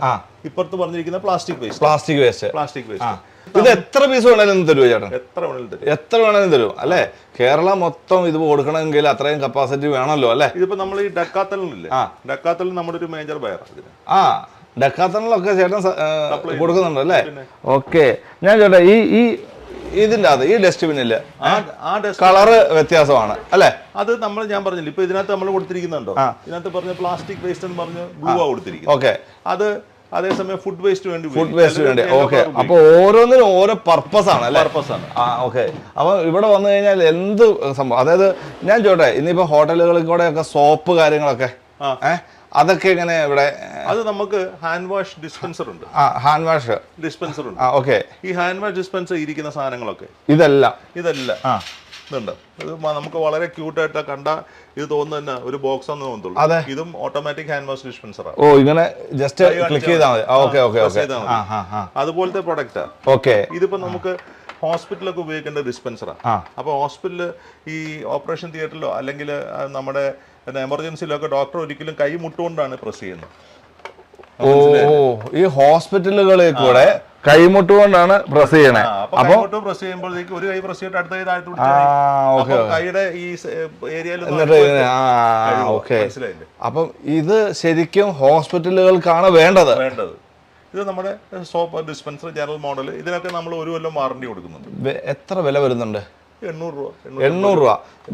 ഇപ്പുറത്ത് പറഞ്ഞിരിക്കുന്ന plastic waste plastic waste plastic waste ഇത് എത്ര പീസ് വേണേലും തരുമോ ചേട്ടൻ എത്ര വേണേലും തരും. എത്ര വേണേലും തരും അല്ലേ? കേരളം മൊത്തം ഇത് കൊടുക്കണമെങ്കിൽ അത്രയും കപ്പാസിറ്റി വേണമല്ലോ അല്ലേ? ഇതിപ്പോ നമ്മൾ ഈ ഡക്കാത്തലില്ലേ ആ. ഡക്കാത്തൽ നമ്മുടെ ഒരു മേജർ ബയർ ഇതിന്. ആ ഡക്കാത്തണിലൊക്കെ ചേട്ടൻ കൊടുക്കുന്നുണ്ട് അല്ലേ? ഓക്കെ. ഞാൻ ചേട്ടാ ഈ ഈ ഇതിന്റെ അത് ഈ ഡസ്റ്റ്ബിന്നിൽ ആ ആ ഡസ്റ്റ് കളറ് വ്യത്യാസമാണ് അല്ലെ? അത് നമ്മൾ ഞാൻ പറഞ്ഞില്ല ഇപ്പൊ ഇതിനകത്ത് നമ്മൾ കൊടുത്തിരിക്കുന്നുണ്ടോ? ഇതിനകത്ത് പറഞ്ഞ പ്ലാസ്റ്റിക് വേസ്റ്റ് എന്ന് പറഞ്ഞ് ബ്ലൂ ആ. കൊടുത്തിരിക്കും ഓക്കെ. അത് അതേസമയം ഫുഡ് വേസ്റ്റ് വേണ്ടി ഫുഡ് വേസ്റ്റ് വേണ്ടി. ഓക്കെ അപ്പൊ ഓരോന്നിനും ഓരോ പർപ്പസ് ആണ് പർപ്പസ് ആണ്. ആ ഓക്കെ അപ്പൊ ഇവിടെ വന്നു കഴിഞ്ഞാൽ എന്ത് സംഭവം? അതായത് ഞാൻ ചോട്ടെ ഇനിയിപ്പോ ഹോട്ടലുകളിൽ കൂടെ ഒക്കെ സോപ്പ് കാര്യങ്ങളൊക്കെ ഏഹ് അതൊക്കെ ഇങ്ങനെ ഇവിടെ അത് നമുക്ക് ഹാൻഡ് വാഷ് ഡിസ്പെൻസർ ഉണ്ട്. ആ ഹാൻഡ് വാഷ് ഡിസ്പെൻസർ ഉണ്ട്. ഓക്കെ ഈ ഹാൻഡ് വാഷ് ഡിസ്പെൻസർ ഇരിക്കുന്ന സാധനങ്ങളൊക്കെ. ഇതല്ല. ഇതല്ല. ആ. ഇതുണ്ട്. ഇത് നമുക്ക് വളരെ ക്യൂട്ടായിട്ട് കണ്ട ഇത് തോന്നുന്ന ഒരു ബോക്സ് എന്ന് തോന്നുള്ളൂ അതെ. ഇതും ഓട്ടോമാറ്റിക് ഹാൻഡ് വാഷ് ഡിസ്പെൻസർ ഓ ഇങ്ങനെ ജസ്റ്റ് ക്ലിക്ക് ചെയ്താൽ മതി. ഓക്കെ ഓക്കെ ഓക്കെ അതുപോലത്തെ പ്രൊഡക്റ്റ് ഓക്കെ ഇതിപ്പോ നമുക്ക് ഹോസ്പിറ്റലൊക്കെ ഉപയോഗിക്കേണ്ട ഡിസ്പെൻസറാണ് അപ്പൊ അപ്പോൾ ഹോസ്പിറ്റലിൽ ഈ ഓപ്പറേഷൻ തിയേറ്ററിലോ അല്ലെങ്കിൽ നമ്മുടെ എമർജൻസിയിലൊക്കെ ഡോക്ടർ ഒരിക്കലും കൈ മുട്ടുകൊണ്ടാണ് പ്രസ് ചെയ്യുന്നത്. ഓ ഈ ഹോസ്പിറ്റലുകളിൽ കൂടെ കൈമുട്ട് കൊണ്ടാണ് പ്രസ് ചെയ്യണേ അപ്പൊ പ്രസ് ചെയ്യുമ്പോഴത്തേക്ക് ഒരു കൈ പ്രസ് ചെയ്തിട്ട് അടുത്ത കൈ താഴ്ത്തു കൈയുടെ ഈ ഏരിയയിൽ മനസ്സിലായില്ലേ? അപ്പം ഇത് ശരിക്കും ഹോസ്പിറ്റലുകൾക്കാണ് വേണ്ടത്. വേണ്ടത്. ഇത് നമ്മുടെ സോപ്പ് ഡിസ്പെൻസർ ജനറൽ മോഡൽ. ഇതിനൊക്കെ നമ്മൾ ഒരു കൊല്ലം വാറണ്ടി കൊടുക്കുന്നുണ്ട്. എത്ര വില വരുന്നുണ്ട്? എണ്ണൂറ് രൂപ എണ്ണൂറ് രൂപ.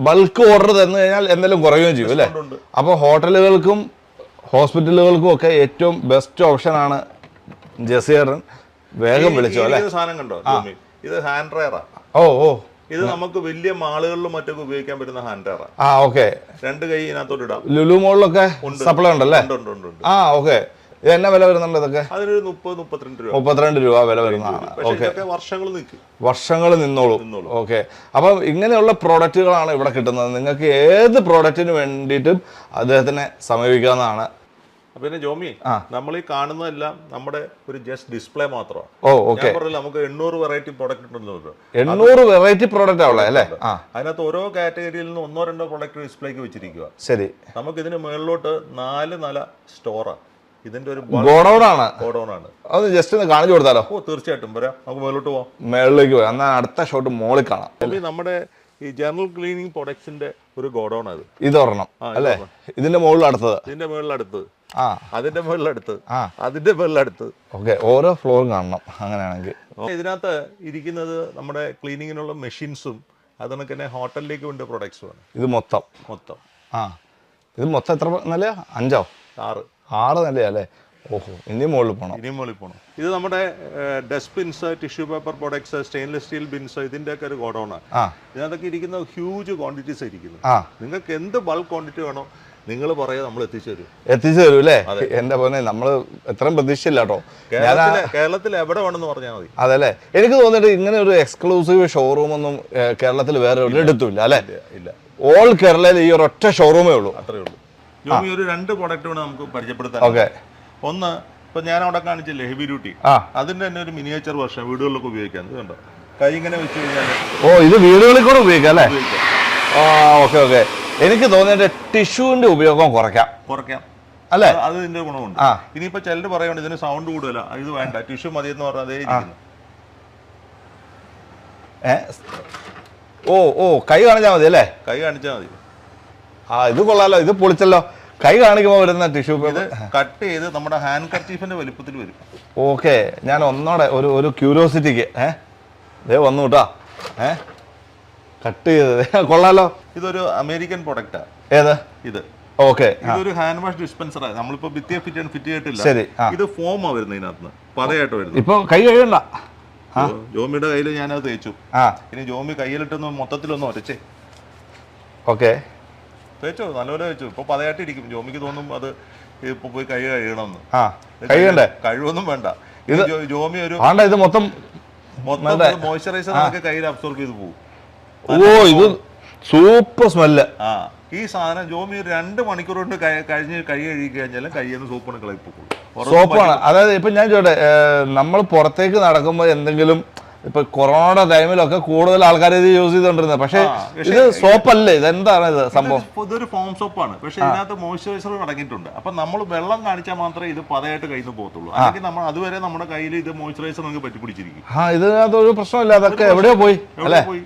ബൾക്ക് ഓർഡർ തന്നു കഴിഞ്ഞാൽ എന്തെങ്കിലും കുറയുകയും ചെയ്യും അല്ലേ? അപ്പൊ അപ്പോൾ ഹോട്ടലുകൾക്കും ഹോസ്പിറ്റലുകൾക്കും ഒക്കെ ഏറ്റവും ബെസ്റ്റ് ഓപ്ഷൻ ആണ് ജസീറൻ വേഗം വിളിച്ചോ അല്ലേ? സാധനം കണ്ടോ ഇത് ഹാൻഡ് റയറാ ഓ ഓ. ഇത് നമുക്ക് വലിയ മാളുകളിലും മറ്റൊക്കെ ഉപയോഗിക്കാൻ പറ്റുന്ന ഹാൻഡ് റയറാ ആ. ഓക്കെ. രണ്ട് കൈ ഇതിനകത്തോട്ട് ഇടാം. ലുലു മോളിലൊക്കെ സപ്ലൈ ഉണ്ടല്ലേ? ഉണ്ട് ഉണ്ട് ഉണ്ട് ഉണ്ട്. ആ ഓക്കെ. ഇത് എന്നാ വില വരുന്നുണ്ട് ഇതൊക്കെ? അതിനൊരു മുപ്പത് മുപ്പത്തിരണ്ട് രൂപ. മുപ്പത്തിരണ്ട് രൂപ വില വരുന്നതാണ്. ഓക്കെ വർഷങ്ങൾ നിൽക്കും. വർഷങ്ങൾ നിന്നോളൂ. ഓക്കെ അപ്പം ഇങ്ങനെയുള്ള പ്രോഡക്റ്റുകളാണ് ഇവിടെ കിട്ടുന്നത്. നിങ്ങൾക്ക് ഏത് പ്രോഡക്റ്റിന് വേണ്ടിയിട്ടും അദ്ദേഹത്തിനെ സമീപിക്കാവുന്നതാണ്. പിന്നെ ജോമി. നമ്മൾ ഈ കാണുന്നതെല്ലാം നമ്മുടെ ഒരു ജസ്റ്റ് ഡിസ്പ്ലേ മാത്രമാണ്. ഓ ഓക്കെ നമുക്ക് എണ്ണൂറ് വെറൈറ്റി പ്രോഡക്റ്റ് ഉണ്ടെന്ന് എണ്ണൂറ് വെറൈറ്റി പ്രോഡക്റ്റ് ആവുള്ള അല്ലേ? അതിനകത്ത് ഓരോ കാറ്റഗറിയിൽ നിന്ന് ഒന്നോ രണ്ടോ പ്രോഡക്റ്റ് ഡിസ്പ്ലേക്ക് വെച്ചിരിക്കുക ശരി. നമുക്ക് ഇതിന് മുകളിലോട്ട് നാല് നല്ല സ്റ്റോറാണ് ഇതിന്റെ ഒരു ഗോഡൗൺ ആണ്. ഗോഡൌൺ ആണ്. അത് ജസ്റ്റ് ഒന്ന് കാണിച്ചു കൊടുത്താലോ? ഓ തീർച്ചയായിട്ടും. വരാം. നമുക്ക് മുകളിലോട്ട് പോവാം. മേളിലേക്ക് പോയി. എന്നാൽ അടുത്ത ഷോട്ട് മോളിൽ കാണാം. നമ്മുടെ ഈ ജനറൽ ക്ലീനിങ് പ്രൊഡക്ട്സിന്റെ ഒരു ഗോഡൗൺ അത്. ഇതൊരെണ്ണം അല്ലേ? ഇതിന്റെ മുകളിൽ അടുത്തത്. ഇതിന്റെ മുകളിൽ അടുത്തത് ആ. അതിന്റെ മുകളിൽ അടുത്തത് ആ. അതിന്റെ മുകളിൽ അടുത്ത്. ഓക്കെ ഓരോ ഫ്ലോറും കാണണം അങ്ങനെയാണെങ്കിൽ. ഇതിനകത്ത് ഇരിക്കുന്നത് നമ്മുടെ ക്ലീനിങ്ങിനുള്ള മെഷീൻസും അതുകൊണ്ട് തന്നെ ഹോട്ടലിലേക്ക് വേണ്ട പ്രൊഡക്ട്സും ആണ്. ഇത് മൊത്തം. മൊത്തം. ആ. ഇത് മൊത്തം എത്ര നല്ല അഞ്ചോ? ആറ്. ആറ് നിലയല്ലേ ഓഹോ ഇനി മുകളിൽ പോകണം ഇനിയും മുകളിൽ പോകണം ഇത് നമ്മുടെ dustbins tissue paper products stainless steel bins ഇതിന്റെ ഒക്കെ ഒരു ഗോഡൗണാണ് ആണ് ഇതിനകത്തൊക്കെ ഇരിക്കുന്ന ഹ്യൂജ് ക്വാണ്ടിറ്റീസ് ഇരിക്കുന്നത് നിങ്ങൾക്ക് എന്ത് ബൾക്ക് ക്വാണ്ടിറ്റി വേണോ നിങ്ങൾ പറയാ നമ്മൾ എത്തിച്ചു തരും. എത്തിച്ചു തരും അല്ലേ? എന്റെ പോലെ നമ്മൾ എത്രയും പ്രതീക്ഷയില്ല കേട്ടോ. കേരളത്തിൽ എവിടെ വേണമെന്ന് പറഞ്ഞാൽ മതി. അതല്ലേ? എനിക്ക് തോന്നിയിട്ട് ഇങ്ങനെ ഒരു എക്സ്ക്ലൂസീവ് ഷോറൂം ഒന്നും കേരളത്തിൽ വേറെ ഒരിടത്തും ഇല്ല അല്ലേ? ഇല്ല ഓൾ കേരളയിൽ ഈ ഒരൊറ്റ ഷോറൂമേ ഉള്ളൂ. അത്രേ ഉള്ളൂ. ജോമി ഒരു രണ്ട് പ്രൊഡക്റ്റ് വേണം നമുക്ക് പരിചയപ്പെടുത്താൻ. ഓക്കെ. ഒന്ന് ഇപ്പൊ ഞാൻ അവിടെ കാണിച്ചില്ലേ ഹെവി ഡ്യൂട്ടി അതിന്റെ തന്നെ ഒരു മിനിയേച്ചർ വർഷം വീടുകളിലൊക്കെ ഉപയോഗിക്കാൻ ഇത് കണ്ടോ? കൈ ഇങ്ങനെ വെച്ച് കഴിഞ്ഞാൽ ഓ ഇത് വീടുകളിൽ കൂടെ ഉപയോഗിക്കാം അല്ലേ? ആ ഓക്കെ ഓക്കെ. എനിക്ക് തോന്നിയത് ടിഷ്യൂവിന്റെ ഉപയോഗം കുറയ്ക്കാം. കുറയ്ക്കാം. അല്ലേ? അത് ഇതിന്റെ ഗുണമുണ്ട്. ഇനിയിപ്പോ ചിലർ പറയുന്നത് ഇതിന് സൗണ്ട് കൂടുതല. ഇത് വേണ്ട ടിഷ്യൂ മതി എന്ന് പറഞ്ഞാൽ അതേ ഓ ഓ കൈ കാണിച്ചാൽ മതി അല്ലേ? കൈ കാണിച്ചാൽ മതി. ആ ഇത് കൊള്ളാലോ ഇത് പൊളിച്ചല്ലോ. കൈ കാണിക്കുമ്പോൾ വരുന്ന ടിഷ്യൂ ഇത് പേപ്പർ കട്ട് ചെയ്ത് നമ്മുടെ ഹാൻഡ് കർച്ചീഫിന്റെ വലിപ്പത്തിൽ വരും. ഓക്കെ ഞാൻ ഒന്നോടെ ഒരു ഒരു ക്യൂരിയോസിറ്റിക്ക് ഏ? ദേ വന്നു കേട്ടാ ഏ? കട്ട് ചെയ്തത് കൊള്ളാലോ. ഇതൊരു അമേരിക്കൻ പ്രൊഡക്റ്റാ ഏത്? ഇത്. ഓക്കെ ഇതൊരു ഹാൻഡ് വാഷ് ഡിസ്പെൻസറാ നമ്മളിപ്പോ ഭിത്തിയെ ഫിറ്റ് ചെയ്യാൻ ഫിറ്റ് ചെയ്തിട്ടില്ല. ശരി ആ. ഇത് ഫോമാ വരുന്നത് ഇതിനകത്ത്. പതയായിട്ട് വരുന്നത്. ഇപ്പൊ കൈ കഴുകണ്ട. ജോമിയുടെ കയ്യിൽ ഞാനത് തേച്ചു. ആ. ഇനി ജോമി കയ്യിലിട്ടൊന്ന് മൊത്തത്തിലൊന്ന് ഒരച്ചേ. ഓക്കെ തേച്ചോ? നല്ലപോലെ തേച്ചു? ഇപ്പൊ പതയായിട്ട് ഇരിക്കും ജോമിക്ക് തോന്നും അത് ഇപ്പൊ പോയി കൈ കഴുകണമെന്ന്. ആ കഴുകണ്ടേ? കഴിവൊന്നും വേണ്ട. ഇത് ജോമി ഒരു ഇത് മൊത്തം മൊത്തം മോയ്സ്ചറൈസർ നമുക്ക് കയ്യിൽ അബ്സോർബ് ചെയ്ത് പോകും ഓ ഇത് സൂപ്പർ സ്മെല്ല് ആ ഈ സാധനം ജോമി ഒരു രണ്ട് മണിക്കൂർ കൊണ്ട് കഴി- കഴിഞ്ഞ് കൈ കഴുകി കഴിഞ്ഞാലും കയ്യിൽ നിന്ന് സോപ്പാണ് കളയിപ്പോക്കുള്ളൂ സോപ്പാണ് അതായത് ഇപ്പൊ ഞാൻ ചോട്ടെ നമ്മൾ പുറത്തേക്ക് നടക്കുമ്പോൾ എന്തെങ്കിലും ഇപ്പൊ കൊറോണ ടൈമിലൊക്കെ കൂടുതൽ ആൾക്കാർ ഇത് യൂസ് ചെയ്തോണ്ടിരുന്നത്. പക്ഷെ ഇത് സോപ്പല്ലേ ഇത് എന്താണ് ഇത് സംഭവം? ഇതൊരു ഫോം സോപ്പാണ് പക്ഷെ ഇതിനകത്ത് മോയ്സ്ചറൈസർ അടങ്ങിയിട്ടുണ്ട്. അപ്പൊ നമ്മൾ വെള്ളം കാണിച്ചാൽ മാത്രമേ ഇത് പതയായിട്ട് കയ്യിൽ നിന്ന് പോകത്തുള്ളൂ. അല്ലെങ്കിൽ നമ്മൾ അതുവരെ നമ്മുടെ കയ്യിൽ ഇത് മോയ്സ്ചറൈസർ നമുക്ക് പറ്റിപ്പിടിച്ചിരിക്കും ആ ഇതിനകത്ത് ഒരു പ്രശ്നമില്ല. അതൊക്കെ എവിടെയോ പോയി അല്ലെ അല്ലേ? പോയി.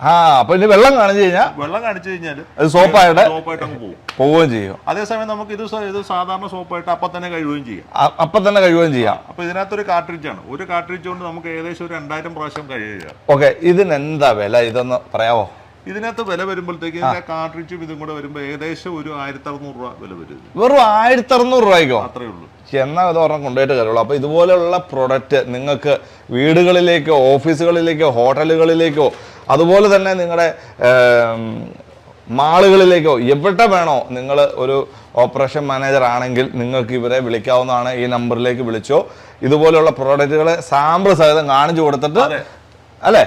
ആ അപ്പൊ ഇനി വെള്ളം കാണിച്ചു കഴിഞ്ഞാൽ വെള്ളം കാണിച്ചു കഴിഞ്ഞാൽ അത് സോപ്പായിട്ട് സോപ്പായിട്ട് അങ്ങ് പോകും പോവുകയും ചെയ്യും. അതേസമയം നമുക്ക് ഇത് ഇത് സാധാരണ സോപ്പായിട്ട് അപ്പം തന്നെ കഴുകുകയും ചെയ്യാം. അപ്പൊ തന്നെ കഴുകുകയും ചെയ്യാം. അപ്പൊ ഇതിനകത്തൊരു കാർട്രിഡ്ജ് ആണ്. ഒരു കാർട്രിഡ്ജ് കൊണ്ട് നമുക്ക് ഏകദേശം ഒരു രണ്ടായിരം പ്രാവശ്യം കഴുകുക. ഓക്കെ ഇതിന് എന്താ വില? ഇതൊന്ന് പറയാമോ ഇതിനകത്ത് വില വരുമ്പോഴത്തേക്ക് ഇതിന്റെ കാർട്രിഡ്ജും ഇതും കൂടെ വരുമ്പോൾ ഏകദേശം ഒരു ആയിരത്തി അറുന്നൂറ് രൂപ വില വരും. വെറും ആയിരത്തി അറുന്നൂറ് രൂപയ്ക്കോ? അത്രേ ഉള്ളൂ. എന്നാൽ അത് ഒരെണ്ണം കൊണ്ടുപോയിട്ട് കാര്യമുള്ളൂ. അപ്പോൾ ഇതുപോലെയുള്ള പ്രൊഡക്റ്റ് നിങ്ങൾക്ക് വീടുകളിലേക്കോ ഓഫീസുകളിലേക്കോ ഹോട്ടലുകളിലേക്കോ അതുപോലെ തന്നെ നിങ്ങളുടെ മാളുകളിലേക്കോ എവിടെ വേണോ നിങ്ങൾ ഒരു ഓപ്പറേഷൻ മാനേജർ ആണെങ്കിൽ നിങ്ങൾക്ക് ഇവരെ വിളിക്കാവുന്നതാണ്. ഈ നമ്പറിലേക്ക് വിളിച്ചോ. ഇതുപോലെയുള്ള പ്രോഡക്റ്റുകളെ സാമ്പിൾ സഹിതം കാണിച്ചു കൊടുത്തിട്ട്. അല്ലേ?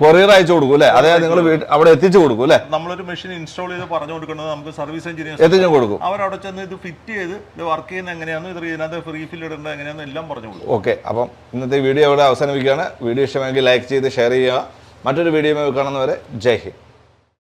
കൊറിയർ അയച്ചു കൊടുക്കും അല്ലേ? അതായത് നിങ്ങൾ അവിടെ എത്തിച്ചു കൊടുക്കും അല്ലേ? നമ്മളൊരു മെഷീൻ ഇൻസ്റ്റാൾ ചെയ്ത് പറഞ്ഞു കൊടുക്കുന്നത് നമുക്ക് സർവീസ് എഞ്ചിനീയർ എത്തിച്ചു കൊടുക്കും. അവിടെ ചെന്ന് ഇത് ഫിറ്റ് ചെയ്ത് ഇത് വർക്ക് ചെയ്യുന്ന എങ്ങനെയാണ് ഇത് ഇതിനകത്ത് ഫ്രീ ഫിൽ ഇടേണ്ടത് എങ്ങനെയാണെന്ന് എല്ലാം പറഞ്ഞു കൊടുക്കും. ഓക്കെ അപ്പം ഇന്നത്തെ വീഡിയോ ഇവിടെ അവസാനിപ്പിക്കുകയാണ്. വീഡിയോ ഇഷ്ടമെങ്കിൽ ലൈക്ക് ചെയ്ത് ഷെയർ ചെയ്യുക. മറ്റൊരു വീഡിയോ കാണുന്നവരെ ജയ് ഹിന്ദ്.